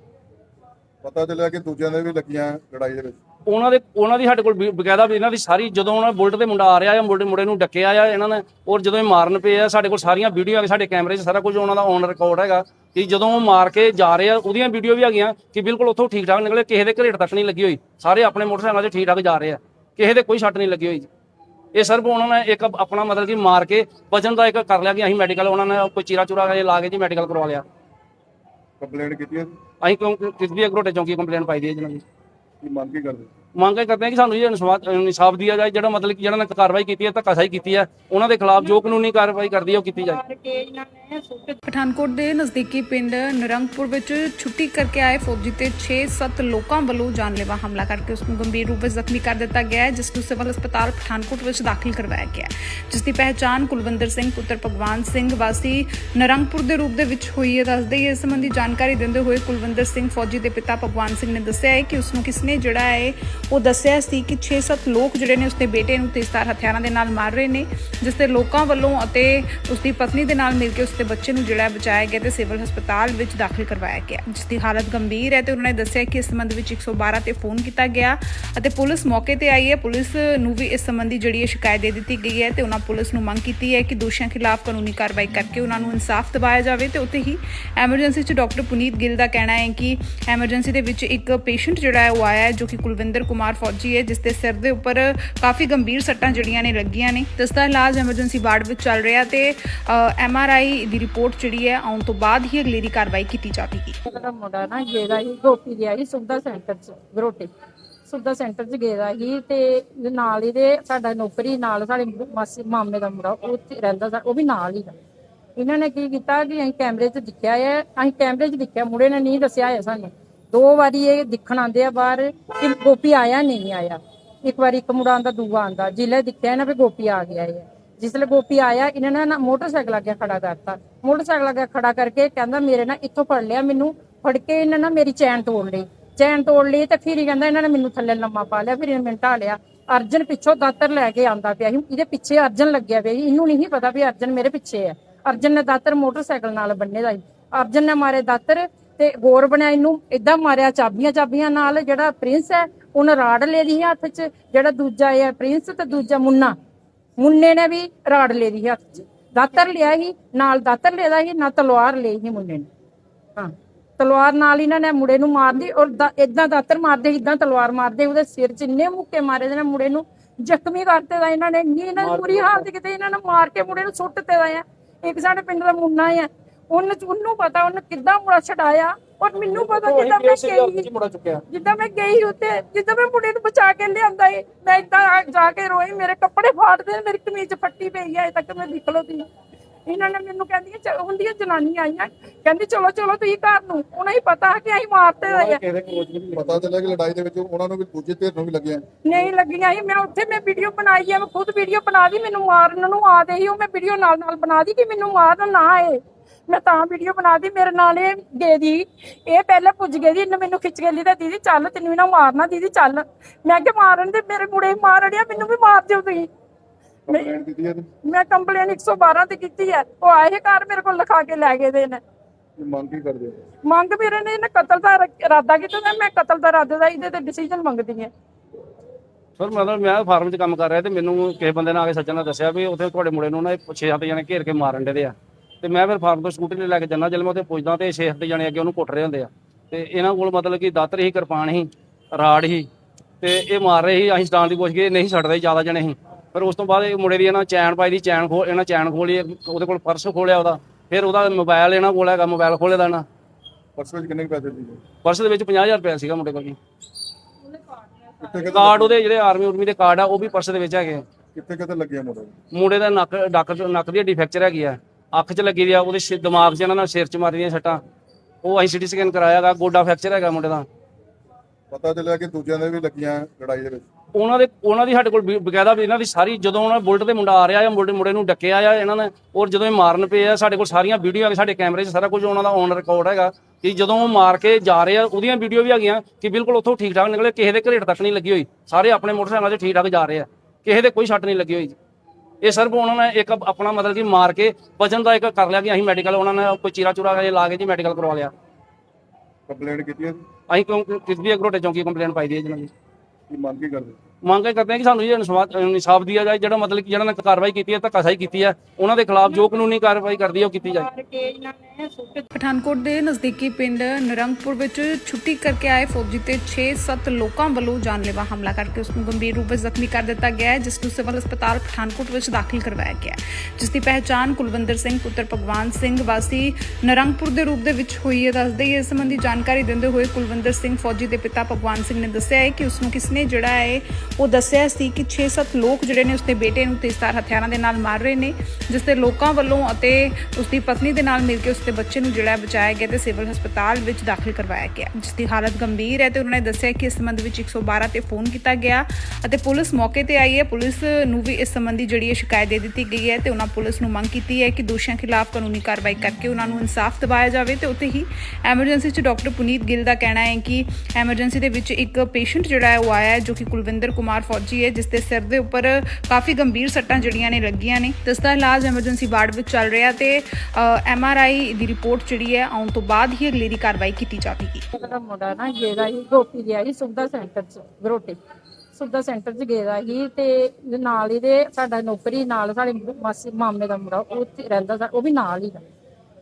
ਪਤਾ ਚੱਲਿਆ ਕਿ ਦੂਜਿਆਂ ਦੇ ਵੀ ਲੱਗੀਆਂ ਲੜਾਈ ਦੇ ਵਿੱਚ। ਉਹਨਾਂ ਦੇ ਉਹਨਾਂ ਦੀ ਸਾਡੇ ਕੋਲ ਵੀ ਬਕਾਇਦਾ ਵੀ ਇਹਨਾਂ ਦੀ ਸਾਰੀ ਜਦੋਂ ਉਹਨਾਂ ਬੁਲਟ ਤੇ ਮੁੰਡਾ ਆ ਰਿਹਾ ਆ ਮੁੰਡੇ ਮੁੰਡੇ ਨੂੰ ਡੱਕਿਆ ਆ ਇਹਨਾਂ ਨੇ ਔਰ ਜਦੋਂ ਇਹ ਮਾਰਨ ਪਏ ਆ ਸਾਡੇ ਕੋਲ ਸਾਰੀਆਂ ਵੀਡੀਓ ਆ ਸਾਡੇ ਕੈਮਰੇ 'ਚ ਸਾਰਾ ਕੁਝ ਉਹਨਾਂ ਦਾ ਔਨ ਰਿਕਾਰਡ ਹੈਗਾ। ਕਿ ਜਦੋਂ ਉਹ ਮਾਰ ਕੇ ਜਾ ਰਹੇ ਆ ਉਹਦੀਆਂ ਵੀਡੀਓ ਵੀ ਹੈਗੀਆਂ ਕਿ ਬਿਲਕੁਲ ਉੱਥੋਂ ਠੀਕ ਠਾਕ ਨਿਕਲੇ ਕਿਸੇ ਦੇ ਘਰੇਟ ਤੱਕ ਨਹੀਂ ਲੱਗੀ ਹੋਈ। ਸਾਰੇ ਆਪਣੇ ਮੋਟਰਸਾਈਕਲਾਂ 'ਤੇ ਠੀਕ ਠਾਕ ਜਾ ਰਹੇ ਆ। ਕਿਸੇ ਦੇ ਕੋਈ ਸੱਟ ਨਹੀਂ ਲੱਗੀ ਹੋਈ। ਇਹ ਸਿਰਫ ਉਹਨਾਂ ਨੇ ਇੱਕ ਆਪਣਾ ਮਤਲਬ ਕਿ ਮਾਰ ਕੇ ਵਜਨ ਦਾ ਇੱਕ ਕਰ ਲਿਆ ਕਿ ਅਸੀਂ ਮੈਡੀਕਲ ਉਹਨਾਂ ਨੇ ਕੋਈ ਚੀਰਾ ਚੂਰਾ ਲਾ ਕੇ ਜੀ ਮੈਡੀਕਲ ਕਰਵਾ ਲਿਆ। ਕੰਪਲੇਂਟ ਕੀਤੀ ਹੈ ਅਸੀਂ ਕਿਉਂ ਕਿਸ ਵੀ ਅਗਰੋਟੇ ਚੌਂਕੀ ਕੰਪਲੇਂਟ ਪਾਈ ਦੀ ਹੈ ਜਨਾਬ ਜੀ ਕੀ ਮੰਗ ਕੀ ਕਰਦੇ? ਮੰਗ ਇਹ ਕਰਦੇ ਹਾਂ ਕਿ ਸਾਨੂੰ ਇਹ ਇਨਸਾਫ ਦਿਆ ਜਾਏ, ਜਿਹੜਾ ਮਤਲਬ ਕਿ ਜਿਹੜਾ ਨੇ ਕਾਰਵਾਈ ਕੀਤੀ ਹੈ, ਧੱਕਾਸ਼ਾਹੀ ਕੀਤੀ ਹੈ, ਉਹਨਾਂ ਦੇ ਖਿਲਾਫ ਜੋ ਕਾਨੂੰਨੀ ਕਾਰਵਾਈ ਕਰਦੀ ਹੈ, ਉਹ ਕੀਤੀ ਜਾਏ। ਪਠਾਨਕੋਟ ਦੇ ਨਜ਼ਦੀਕੀ ਪਿੰਡ ਨਰੰਗਪੁਰ ਵਿੱਚ ਛੁੱਟੀ ਕਰਕੇ ਆਏ ਫੌਜੀ ਤੇ 6-7 ਲੋਕਾਂ ਵੱਲੋਂ ਜਾਨਲੇਵਾ ਹਮਲਾ ਕਰਕੇ ਉਸ ਨੂੰ ਗੰਭੀਰ ਰੂਪ ਵਿੱਚ ਜ਼ਖਮੀ ਕਰ ਦਿੱਤਾ ਗਿਆ ਹੈ, ਜਿਸ ਨੂੰ ਸਿਵਲ ਹਸਪਤਾਲ ਪਠਾਨਕੋਟ ਵਿੱਚ ਦਾਖਲ ਕਰਵਾਇਆ ਗਿਆ ਜਿਸ ਦੀ ਪਹਿਚਾਣ ਕੁਲਵਿੰਦਰ ਸਿੰਘ, ਪੁੱਤਰ ਭਗਵਾਨ ਸਿੰਘ ਵਾਸੀ ਨਰੰਗਪੁਰ ਦੇ ਰੂਪ ਦੇ ਵਿੱਚ ਹੋਈ ਹੈ। ਦੱਸਦੇ ਇਸ ਸੰਬੰਧੀ ਜਾਣਕਾਰੀ ਦਿੰਦੇ ਹੋਏ ਕੁਲਵਿੰਦਰ ਸਿੰਘ ਫੌਜੀ ਦੇ ਪਿਤਾ ਭਗਵਾਨ ਸਿੰਘ ਨੇ ਦੱਸਿਆ ਹੈ ਕਿ ਉਸ ਨੂੰ ਕਿਸਨੇ ਜਿਹੜਾ ਹੈ ਉਹ ਦੱਸਿਆ ਸੀ ਕਿ 6-7 ਲੋਕ ਜਿਹੜੇ ਨੇ ਉਸਦੇ ਬੇਟੇ ਨੂੰ ਤੇਜ਼ਧਾਰ ਹਥਿਆਰਾਂ ਦੇ ਨਾਲ ਮਾਰ ਰਹੇ ਨੇ, ਜਿਸ ਤੇ ਲੋਕਾਂ ਵੱਲੋਂ ਅਤੇ ਉਸਦੀ ਪਤਨੀ ਦੇ ਨਾਲ ਮਿਲ ਕੇ ਉਸਦੇ ਬੱਚੇ ਨੂੰ ਜਿਹੜਾ ਬਚਾਇਆ ਗਿਆ ਤੇ ਸਿਵਲ ਹਸਪਤਾਲ ਵਿੱਚ ਦਾਖਲ ਕਰਵਾਇਆ ਗਿਆ। ਜਿਸ ਦੀ ਹਾਲਤ ਗੰਭੀਰ ਹੈ ਤੇ ਉਹਨਾਂ ਨੇ ਦੱਸਿਆ ਕਿ ਇਸ ਸੰਬੰਧ ਵਿੱਚ 112 ਤੇ ਫੋਨ ਕੀਤਾ ਗਿਆ ਅਤੇ ਪੁਲਿਸ ਮੌਕੇ ਤੇ ਆਈ ਹੈ। ਪੁਲਿਸ ਨੂੰ ਵੀ ਇਸ ਸੰਬੰਧੀ ਜਿਹੜੀ ਹੈ ਸ਼ਿਕਾਇਤ ਦੇ ਦਿੱਤੀ ਗਈ ਹੈ ਤੇ ਉਹਨਾਂ ਪੁਲਿਸ ਨੂੰ ਮੰਗ ਕੀਤੀ ਹੈ ਕਿ ਦੋਸ਼ੀਆਂ ਖਿਲਾਫ ਕਾਨੂੰਨੀ ਕਾਰਵਾਈ ਕਰਕੇ ਉਹਨਾਂ ਨੂੰ ਇਨਸਾਫ ਦਿਵਾਇਆ ਜਾਵੇ ਤੇ ਉੱਥੇ ਹੀ ਐਮਰਜੈਂਸੀ 'ਚ ਡਾਕਟਰ ਪੁਨੀਤ ਗਿੱਲ ਦਾ ਕਹਿਣਾ ਹੈ ਕਿ ਐਮਰਜੈਂਸੀ ਦੇ ਵਿੱਚ ਇੱਕ ਪੇਸ਼ੈਂਟ ਜਿਹੜਾ ਹੈ ਉਹ ਆਇਆ ਹੈ, ਜੋ ਕਿ ਕੁਲਵਿੰਦਰ ਕੁਮਾਰ ਫੌਜੀ ਹੈ, ਜਿਸ ਦੇ ਸਿਰ ਦੇ ਉੱਪਰ ਕਾਫੀ ਗੰਭੀਰ ਸੱਟਾਂ ਜਿਹੜੀਆਂ ਨੇ ਲੱਗੀਆਂ ਨੇ। ਜਿਸ ਇਸ ਦਾ ਇਲਾਜ ਐਮਰਜੈਂਸੀ ਵਾਰਡ ਵਿੱਚ ਚੱਲ ਰਿਹਾ ਤੇ ਐਮ ਆਰ ਆਈ ਦੀ ਰਿਪੋਰਟ ਜਿਹੜੀ ਹੈ, ਆਉਣ ਤੋਂ ਬਾਅਦ ਹੀ ਅਗਲੇਰੀ ਕਾਰਵਾਈ ਕੀਤੀ ਜਾਵੇਗੀ। ਮੇਰਾ ਮੁੰਡਾ ਨਾ ਗੇਦਾ ਸੀ ਗੋਪੀ ਗਿਆ ਸੀ ਸੁਵਿਧਾ ਸੈਂਟਰ 'ਚ, ਗਰੋਟੇ। ਸੁਵਿਧਾ ਸੈਂਟਰ 'ਚ ਗੇਦਾ ਸੀ ਤੇ ਨਾਲ ਇਹਦੇ ਸਾਡਾ ਨੌਕਰੀ, ਨਾਲ ਸਾਡੇ ਮਾਸੀ, ਮਾਮੇ ਦਾ ਮੁੰਡਾ, ਉਹ ਉੱਥੇ ਰਹਿੰਦਾ ਸੀ, ਉਹ ਵੀ ਨਾਲ ਹੀ ਦਾ ਇਹਨਾਂ ਨੇ ਕੀ ਕੀਤਾ ਕਿ ਅਸੀਂ ਕੈਮਰੇ 'ਚ ਦਿਖਿਆ ਹੈ, ਅਸੀਂ ਕੈਮਰੇ 'ਚ ਦਿਖਿਆ, ਮੁੰਡੇ ਨੇ ਨਹੀਂ ਦੱਸਿਆ ਹੈ ਸਾਨੂੰ। ਦੋ ਵਾਰੀ ਇਹ ਦਿਖਣ ਆਉਂਦੇ ਆ ਬਾਹਰ ਕਿ ਗੋਪੀ ਆਇਆ ਨਹੀਂ ਆਇਆ। ਇੱਕ ਵਾਰੀ ਇੱਕ ਮੁੰਡਾ ਆਂਦਾ ਦੂਆ ਆਂਦਾ ਜਿਲੇ ਦਿਖਿਆ ਨਾ ਵੀ ਗੋਪੀ ਆ ਗਿਆ ਹੈ ਜਿਸਲੇ ਗੋਪੀ ਆਇਆ, ਇਹਨਾਂ ਨੇ ਮੋਟਰਸਾਈਕਲ ਅੱਗੇ ਖੜਾ ਕਰਤਾ। ਮੋਟਰਸਾਈਕਲ ਅੱਗੇ ਖੜਾ ਕਰਕੇ ਕਹਿੰਦਾ, ਮੇਰੇ ਨਾਲ ਇੱਥੋਂ ਫੜ ਲਿਆ ਮੈਨੂੰ। ਫੜ ਕੇ ਇਹਨਾਂ ਨੇ ਮੇਰੀ ਚੈਨ ਤੋੜ ਲਈ। ਚੈਨ ਤੋੜ ਲਈ ਤੇ ਫਿਰ ਹੀ ਕਹਿੰਦਾ, ਇਹਨਾਂ ਨੇ ਮੈਨੂੰ ਥੱਲੇ ਲੰਮਾ ਪਾ ਲਿਆ, ਫਿਰ ਇਹਨੇ ਮੈਨੂੰ ਢਾ ਲਿਆ। ਅਰਜਨ ਪਿੱਛੋਂ ਦਾਤਰ ਲੈ ਕੇ ਆਂਦਾ ਪਿਆ ਸੀ। ਇਹਦੇ ਪਿੱਛੇ ਅਰਜਨ ਲੱਗਿਆ ਪਿਆ ਸੀ। ਇਹਨੂੰ ਨਹੀਂ ਪਤਾ ਵੀ ਅਰਜਨ ਮੇਰੇ ਪਿੱਛੇ ਹੈ। ਅਰਜਨ ਨੇ ਦਾਤਰ ਮੋਟਰਸਾਈਕਲ ਨਾਲ ਬੰਨੇ ਦਾ ਸੀ। ਅਰਜਨ ਨੇ ਮਾਰੇ ਦਾਤਰ। ਤੇ ਗੋਰ ਬਣਿਆ ਇਹਨੂੰ ਇਦਾਂ ਮਾਰਿਆ ਚਾਬੀਆਂ ਚਾਬੀਆਂ ਨਾਲ ਜਿਹੜਾ ਪ੍ਰਿੰਸ ਹੈ ਉਹਨੇ ਰਾੜ ਲੈ ਲਈ ਹੱਥ 'ਚ ਜਿਹੜਾ ਦੂਜਾ ਹੈ ਪ੍ਰਿੰਸ ਤੇ ਦੂਜਾ ਮੁੰਨਾ। ਮੁੰਨੇ ਨੇ ਵੀ ਰਾੜ ਲੈ ਲਈ ਹੱਥ 'ਚ। ਦਾਤਰ ਲਿਆ ਸੀ ਨਾਲ ਦਾਤਰ ਲੈਦਾ ਸੀ ਨਾ ਤਲਵਾਰ ਲਈ ਸੀ ਮੁੰਨੇ ਨੇ। ਹਾਂ ਤਲਵਾਰ ਨਾਲ ਇਹਨਾਂ ਨੇ ਮੁੰਡੇ ਨੂੰ ਮਾਰਦੀ ਔਰ ਇਦਾਂ ਦਾਤਰ ਮਾਰਦੇ ਇਦਾਂ ਤਲਵਾਰ ਮਾਰਦੇ ਉਹਦੇ ਸਿਰ 'ਚ ਇੰਨੇ ਮੁੱਕੇ ਮਾਰੇ ਦੇ ਨੇ ਮੁੰਡੇ ਨੂੰ ਜ਼ਖਮੀ ਕਰਤੇ ਦਾ ਇਹਨਾਂ ਨੇ ਇੰਨੀ ਇਹਨਾਂ ਦੀ ਬੁਰੀ ਹਾਲਤ ਕਿਤੇ ਇਹਨਾਂ ਨੇ ਮਾਰ ਕੇ ਮੁੰਡੇ ਨੂੰ ਸੁੱਟ ਤੇ ਦਾ ਆ। ਇੱਕ ਸਾਡੇ ਪਿੰਡ ਦਾ ਮੁੰਨਾ ਆ ਉਹਨੂੰ ਉਹਨੂੰ ਪਤਾ ਉਹਨੇ ਕਿੱਦਾਂ ਮੁੰਡਾ ਛਡਾਇਆ ਔਰ ਮੈਨੂੰ ਪਤਾ ਜਿੱਦਾਂ ਮੈਂ ਗਈ ਮੁੰਡਾ ਚੁੱਕਿਆ। ਜਿੱਦਾਂ ਮੈਂ ਗਈ ਉੱਤੇ ਜਿੱਦਾਂ ਮੈਂ ਮੁੰਡੇ ਨੂੰ ਬਚਾ ਕੇ ਲਿਆਂਦਾ ਏ ਮੈਂ ਇਦਾਂ ਜਾ ਕੇ ਰੋਈ ਮੇਰੇ ਕੱਪੜੇ ਫਾੜਦੇ ਨੇ ਮੇਰੀ ਕਮੀਜ਼ ਫੱਟੀ ਪਈ ਹੈ ਅਜੇ ਤੱਕ ਮੈਂ ਦਿਖ ਲੋ ਤੀ ਇਹਨਾਂ ਨੇ ਮੈਨੂੰ ਕਹਿੰਦੀਆਂ ਚ- ਹੁੰਦੀਆਂ ਜਨਾਨੀ ਆਈਆਂ ਕਹਿੰਦੀ ਚਲੋ ਚਲੋ ਤੁਸੀਂ ਘਰ ਨੂੰ। ਉਹਨਾਂ ਹੀ ਪਤਾ ਕਿ ਅਸੀਂ ਮਾਰਤੇ ਹੋਏ ਆ। ਪਤਾ ਚੱਲਿਆ ਕਿ ਲੜਾਈ ਦੇ ਵਿੱਚ ਉਹਨਾਂ ਨੂੰ ਵੀ ਦੂਜੇ ਧਿਰ ਨੂੰ ਵੀ ਲੱਗਿਆ। ਨਹੀਂ ਲੱਗੀਆਂ ਸੀ। ਮੈਂ ਉੱਥੇ ਮੈਂ ਵੀਡੀਓ ਬਣਾਈ ਹੈ ਮੈਂ ਖੁਦ ਵੀਡੀਓ ਬਣਾ ਦੀ ਮੈਨੂੰ ਮਾਰਨ ਨੂੰ ਆ ਦੇ ਸੀ ਉਹ ਮੈਂ ਵੀਡੀਓ ਨਾਲ ਨਾਲ ਬਣਾ ਦੀ ਕਿ ਮੈਨੂੰ ਮਾਰਨ ਨਾ ਆਏ। ਮੈਂ ਤਾਂ ਵੀਡੀਓ ਬਣਾ ਦੀ ਮੇਰੇ ਨਾਲ ਇਹ ਗਏ ਦੀ। ਇਹ ਪਹਿਲੇ ਪੁੱਜ ਗਏ ਦੀ ਇਹਨੇ ਮੈਨੂੰ ਖਿੱਚ ਕੇ ਲਈ ਤੇ ਦੀਦੀ ਚੱਲ ਤੈਨੂੰ ਵੀ ਨਾ ਮਾਰਨਾ ਦੀਦੀ ਚੱਲ। ਮੈਂ ਕਿ ਮਾਰਨ ਦੇ ਮੇਰੇ ਮੁੰਡੇ ਮਾਰ ਅੜਿਆ ਮੈਨੂੰ ਵੀ ਮਾਰ ਦਿਓ ਤੁਸੀਂ। ਕੰਪਲੇਂਟ ਕੀਤੀ ਹੈ ਮੈਂ ਕੰਪਲੇਨ 112 ਤੇ ਕੀਤੀ ਹੈ ਉਹ ਆਏ ਘਰ ਮੇਰੇ ਕੋਲ ਲਿਖਾ ਕੇ ਲੈ ਗਏ ਦੇ ਨੇ ਮੰਗ ਕੀ ਕਰਦੇ ਮੰਗ ਮੇਰੇ ਨੇ ਇਹਨੇ ਕਤਲ ਦਾ ਇਰਾਦਾ ਕੀਤਾ ਤੇ ਮੈਂ ਕਤਲ ਦਾ ਇਰਾਦੇ ਦਾ ਇਹਦੇ ਤੇ ਡਿਸੀਜਨ ਮੰਗਦੀ ਹਾਂ ਸਰ ਮਤਲਬ ਮੈਂ ਫਾਰਮ 'ਚ ਕੰਮ ਕਰ ਰਿਹਾ ਤੇ ਮੈਨੂੰ ਕਿਸੇ ਬੰਦੇ ਨੇ ਆ ਕੇ ਸੱਜਣ ਨੇ ਦੱਸਿਆ ਵੀ ਉੱਥੇ ਤੁਹਾਡੇ ਮੁੰਡੇ ਨੂੰ ਨਾ 6-7 ਜਣੇ ਘੇਰ ਕੇ ਮਾਰਨ ਦੇ ਆ। ਤੇ ਮੈਂ ਫਿਰ ਫਾਰਮ ਤੋਂ ਸਕੂਟਰ ਲੈ ਕੇ ਜਾਂਦਾ ਜਦੋਂ ਮੈਂ ਉੱਥੇ ਪੁੱਜਦਾ ਤੇ 6-7 ਜਣੇ ਅੱਗੇ ਉਹਨੂੰ ਕੁੱਟ ਰਹੇ ਹੁੰਦੇ ਆ। ਤੇ ਇਹਨਾਂ ਕੋਲ ਮਤਲਬ ਕਿ ਦਾਤਰ ਹੀ ਕਿਰਪਾਨ ਹੀ ਰਾੜ ਹੀ ਤੇ ਇਹ ਮਾਰ ਰਹੇ ਸੀ ਅਸੀਂ ਸਟਾਂ ਦੀ ਪੁੱਛ ਗਏ ਨਹੀਂ ਛੱਡਦੇ ਜ਼ਿਆਦਾ ਜਣੇ ਸੀ ਫਿਰ ਉਸ ਤੋਂ ਬਾਅਦ ਇਹ ਮੁੰਡੇ ਦੀ ਇਹਨਾਂ ਚੈਨ ਪਾਈ ਦੀ ਚੈਨ ਖੋਲ ਇਹਨਾਂ ਚੈਨ ਖੋਲੀ ਉਹਦੇ ਕੋਲ ਪਰਸ ਖੋਲਿਆ ਉਹਦਾ। ਫਿਰ ਉਹਦਾ ਮੋਬਾਈਲ ਇਹਨਾਂ ਕੋਲ ਹੈਗਾ ਮੋਬਾਈਲ ਖੋਲੇ ਦਾ ਨਾ ਪਰਸ ਵਿੱਚ ਕਿੰਨੇ ਪੈਸੇ ਸੀ ਪਰਸ ਦੇ ਵਿੱਚ 50000 ਰੁਪਏ ਸੀਗਾ ਮੁੰਡੇ ਕੋਲ ਜੀ। ਕਾਰਡ ਉਹਦੇ ਜਿਹੜੇ ਆਰਮੀ ਉਰਮੀ ਦੇ ਕਾਰਡ ਆ ਉਹ ਵੀ ਪਰਸ ਦੇ ਵਿੱਚ ਹੈਗੇ। ਕਿੱਥੇ ਕਿੱਥੇ ਲੱਗਿਆ ਮੁੰਡੇ? ਦਾ ਨੱਕ ਡੱਕ ਨੱਕ ਦੀ ਹੱਡੀ ਫ੍ਰੈਕਚਰ ਹੈਗੀ ਆ। ਅੱਖ 'ਚ ਲੱਗੀ ਦੀ ਆ ਉਹਦੇ ਸਿ- ਦਿਮਾਗ 'ਚ ਇਹਨਾਂ ਨਾਲ ਸਿਰ 'ਚ ਮਾਰੀ ਦੀਆਂ ਸੱਟਾਂ। ਉਹ ਅਸੀਂ ਸਿਟੀ ਸਕੈਨ ਕਰਾਇਆਗਾ ਗੋਡਾ ਫ੍ਰੈਕਚਰ ਹੈਗਾ ਮੁੰਡੇ ਦਾ। ਪਤਾ ਚੱਲਿਆ ਕਿ ਦੂਜਿਆਂ ਦੇ ਵੀ ਲੱਗੀਆਂ ਲੜਾਈ ਦੇ ਵਿੱਚ। ਉਹਨਾਂ ਦੇ ਉਹਨਾਂ ਦੀ ਸਾਡੇ ਕੋਲ ਵੀ ਬਕਾਇਦਾ ਵੀ ਇਹਨਾਂ ਦੀ ਸਾਰੀ ਜਦੋਂ ਉਹਨਾਂ ਬੁਲਟ ਤੇ ਮੁੰਡਾ ਆ ਰਿਹਾ ਆ ਮੁੰਡੇ ਮੁੰਡੇ ਨੂੰ ਡੱਕਿਆ ਆ ਇਹਨਾਂ ਨੇ ਔਰ ਜਦੋਂ ਇਹ ਮਾਰਨ ਪਏ ਆ ਸਾਡੇ ਕੋਲ ਸਾਰੀਆਂ ਵੀਡੀਓ ਆ ਸਾਡੇ ਕੈਮਰੇ 'ਚ ਸਾਰਾ ਕੁਝ ਉਹਨਾਂ ਦਾ ਔਨ ਰਿਕਾਰਡ ਹੈਗਾ ਕਿ ਜਦੋਂ ਉਹ ਮਾਰ ਕੇ ਜਾ ਰਹੇ ਆ ਉਹਦੀਆਂ ਵੀਡੀਓ ਵੀ ਹੈਗੀਆਂ ਕਿ ਬਿਲਕੁਲ ਉੱਥੋਂ ਠੀਕ ਠਾਕ ਨਿਕਲੇ ਕਿਸੇ ਦੇ ਘਰੇਟ ਤੱਕ ਨਹੀਂ ਲੱਗੀ ਹੋਈ। ਸਾਰੇ ਆਪਣੇ ਮੋਟਰਸਾਈਕਲਾਂ 'ਤੇ ਠੀਕ ਠਾਕ ਜਾ ਰਹੇ ਆ ਕਿਸੇ ਦੇ ਕੋਈ ਸੱਟ ਨਹੀਂ ਲੱਗੀ ਹੋਈ। ਇਹ ਸਿਰਫ ਉਹਨਾਂ ਨੇ ਇੱਕ ਆਪਣਾ ਮਤਲਬ ਕਿ ਮਾਰ ਕੇ ਵਜਨ ਦਾ ਇੱਕ ਕਰ ਲਿਆ ਕਿ ਅਸੀਂ ਮੈਡੀਕਲ ਉਹਨਾਂ ਨੇ ਕੋਈ ਚੀਰਾ ਚੂਰਾ ਜਿਹਾ ਲਾ ਕੇ ਜੀ ਮੈਡੀਕਲ ਕਰਵਾ ਲਿਆ। ਕੰਪਲੇਂਟ ਕੀਤੀ ਹੈ ਅਸੀਂ ਕਿਉਂ ਕਿਸ ਵੀ ਅਗਰੋਟੇ ਚੌਂਕੀ ਕੰਪਲੇਂਟ ਪਾਈ ਦੀ ਹੈ ਜਨਾਬ ਜੀ ਕੀ ਮੰਗ ਕੀ ਕਰਦੇ? ਮੰਗ ਇਹ ਕਰਦੇ ਹਾਂ ਕਿ ਸਾਨੂੰ ਇਹ ਇਨਸਾਫ ਇਨਸਾਫ ਦਿਆ ਜਾਏ ਜਿਹੜਾ ਮਤਲਬ ਕਿ ਜਿਹੜਾ ਨੇ ਕਾਰਵਾਈ ਕੀਤੀ ਹੈ ਧੱਕਾਸ਼ਾਹੀ ਕੀਤੀ ਹੈ ਉਹਨਾਂ ਦੇ ਖਿਲਾਫ ਜੋ ਕਾਨੂੰਨੀ ਕਾਰਵਾਈ ਕਰਦੀ ਹੈ ਉਹ ਕੀਤੀ ਜਾਏ। ਨੇ ਪਠਾਨਕੋਟ ਦੇ ਨਜ਼ਦੀਕੀ ਪਿੰਡ ਨਰੰਗਪੁਰ ਵਿੱਚ ਛੁੱਟੀ ਕਰਕੇ ਆਏ ਫੌਜੀ ਤੇ 6-7 ਲੋਕਾਂ ਵੱਲੋਂ ਜਾਨਲੇਵਾ ਹਮਲਾ ਕਰਕੇ ਉਸ ਨੂੰ ਗੰਭੀਰ ਰੂਪ ਵਿੱਚ ਜ਼ਖਮੀ ਕਰ ਦਿੱਤਾ ਗਿਆ ਹੈ ਜਿਸ ਨੂੰ ਸਿਵਲ ਹਸਪਤਾਲ ਪਠਾਨਕੋਟ ਵਿੱਚ ਦਾਖਲ ਕਰਵਾਇਆ ਗਿਆ ਜਿਸ ਦੀ ਪਹਿਚਾਣ ਕੁਲਵਿੰਦਰ ਸਿੰਘ ਪੁੱਤਰ ਭਗਵਾਨ ਸਿੰਘ ਵਾਸੀ ਨਰੰਗਪੁਰ ਦੇ ਰੂਪ ਦੇ ਵਿੱਚ ਹੋਈ ਹੈ। ਦੱਸਦੇ ਇਸ ਸੰਬੰਧੀ ਜਾਣਕਾਰੀ ਦਿੰਦੇ ਹੋਏ ਕੁਲਵਿੰਦਰ ਸਿੰਘ ਫੌਜੀ ਦੇ ਪਿਤਾ ਭਗਵਾਨ ਸਿੰਘ ਨੇ ਦੱਸਿਆ ਹੈ ਕਿ ਉਸ ਨੂੰ ਕਿਸਨੇ ਜਿਹੜਾ ਹੈ ਉਹ ਦੱਸਿਆ ਸੀ ਕਿ 6-7 ਲੋਕ ਜਿਹੜੇ ਨੇ ਉਸਦੇ ਬੇਟੇ ਨੂੰ ਤੇਜ਼ਧਾਰ ਹਥਿਆਰਾਂ ਦੇ ਨਾਲ ਮਾਰ ਰਹੇ ਨੇ, ਜਿਸ ਤੇ ਲੋਕਾਂ ਵੱਲੋਂ ਅਤੇ ਉਸਦੀ ਪਤਨੀ ਦੇ ਨਾਲ ਮਿਲ ਕੇ ਉਸਦੇ ਬੱਚੇ ਨੂੰ ਜਿਹੜਾ ਬਚਾਇਆ ਗਿਆ ਤੇ ਸਿਵਲ ਹਸਪਤਾਲ ਵਿੱਚ ਦਾਖਲ ਕਰਵਾਇਆ ਗਿਆ ਜਿਸ ਦੀ ਹਾਲਤ ਗੰਭੀਰ ਹੈ ਤੇ ਉਹਨਾਂ ਨੇ ਦੱਸਿਆ ਕਿ ਇਸ ਸੰਬੰਧ ਵਿੱਚ 112 ਤੇ ਫੋਨ ਕੀਤਾ ਗਿਆ ਅਤੇ ਪੁਲਿਸ ਮੌਕੇ ਤੇ ਆਈ ਹੈ। ਪੁਲਿਸ ਨੂੰ ਵੀ ਇਸ ਸੰਬੰਧੀ ਜਿਹੜੀ ਹੈ ਸ਼ਿਕਾਇਤ ਦੇ ਦਿੱਤੀ ਗਈ ਹੈ ਤੇ ਉਹਨਾਂ ਪੁਲਿਸ ਨੂੰ ਮੰਗ ਕੀਤੀ ਹੈ ਕਿ ਦੋਸ਼ੀਆਂ ਖਿਲਾਫ ਕਾਨੂੰਨੀ ਕਾਰਵਾਈ ਕਰਕੇ ਉਹਨਾਂ ਨੂੰ ਇਨਸਾਫ ਦਿਵਾਇਆ ਜਾਵੇ ਤੇ ਉੱਥੇ ਹੀ ਐਮਰਜੈਂਸੀ 'ਚ ਡਾਕਟਰ ਪੁਨੀਤ ਗਿੱਲ ਦਾ ਕਹਿਣਾ ਹੈ ਕਿ ਐਮਰਜੈਂਸੀ ਦੇ ਵਿੱਚ ਇੱਕ ਪੇਸ਼ੈਂਟ ਜਿਹੜਾ ਹੈ ਉਹ ਆਇਆ ਹੈ, ਜੋ ਕਿ ਕੁਲਵਿੰਦਰ ਕੁਮਾਰ ਫੌਜੀ ਹੈ, ਜਿਸ ਦੇ ਸਿਰ ਦੇ ਉੱਪਰ ਕਾਫੀ ਗੰਭੀਰ ਸੱਟਾਂ ਜਿਹੜੀਆਂ ਨੇ ਲੱਗੀਆਂ ਨੇ। ਜਿਸ ਦਾ ਇਲਾਜ ਐਮਰਜੈਂਸੀ ਵਾਰਡ ਵਿੱਚ ਚੱਲ ਰਿਹਾ ਤੇ ਆਈ ਦੀ ਰਿਪੋਰਟ ਜਿਹੜੀ ਹੈ, ਆਉਣ ਤੋਂ ਬਾਅਦ ਹੀ ਅਗਲੇਰੀ ਕਾਰਵਾਈ ਕੀਤੀ ਜਾਵੇਗੀ। ਮੇਰਾ ਮੁੰਡਾ ਨਾ ਗਿਆ ਸੀ ਗੋਪੀ ਗਿਆ ਸੀ, ਸੁਵਿਧਾ ਸੈਂਟਰ 'ਚ, ਗਰੋਟੇ। ਸੁਵਿਧਾ ਸੈਂਟਰ 'ਚ ਗਿਆ ਸੀ ਤੇ ਨਾਲ ਇਹਦੇ ਸਾਡਾ ਨੌਕਰੀ, ਨਾਲ ਸਾਡੇ ਮਾਸੀ, ਮਾਮੇ ਦਾ ਮੁੰਡਾ, ਉਹ ਉੱਥੇ ਰਹਿੰਦਾ ਸੀ, ਉਹ ਵੀ ਨਾਲ ਹੀ ਦਾ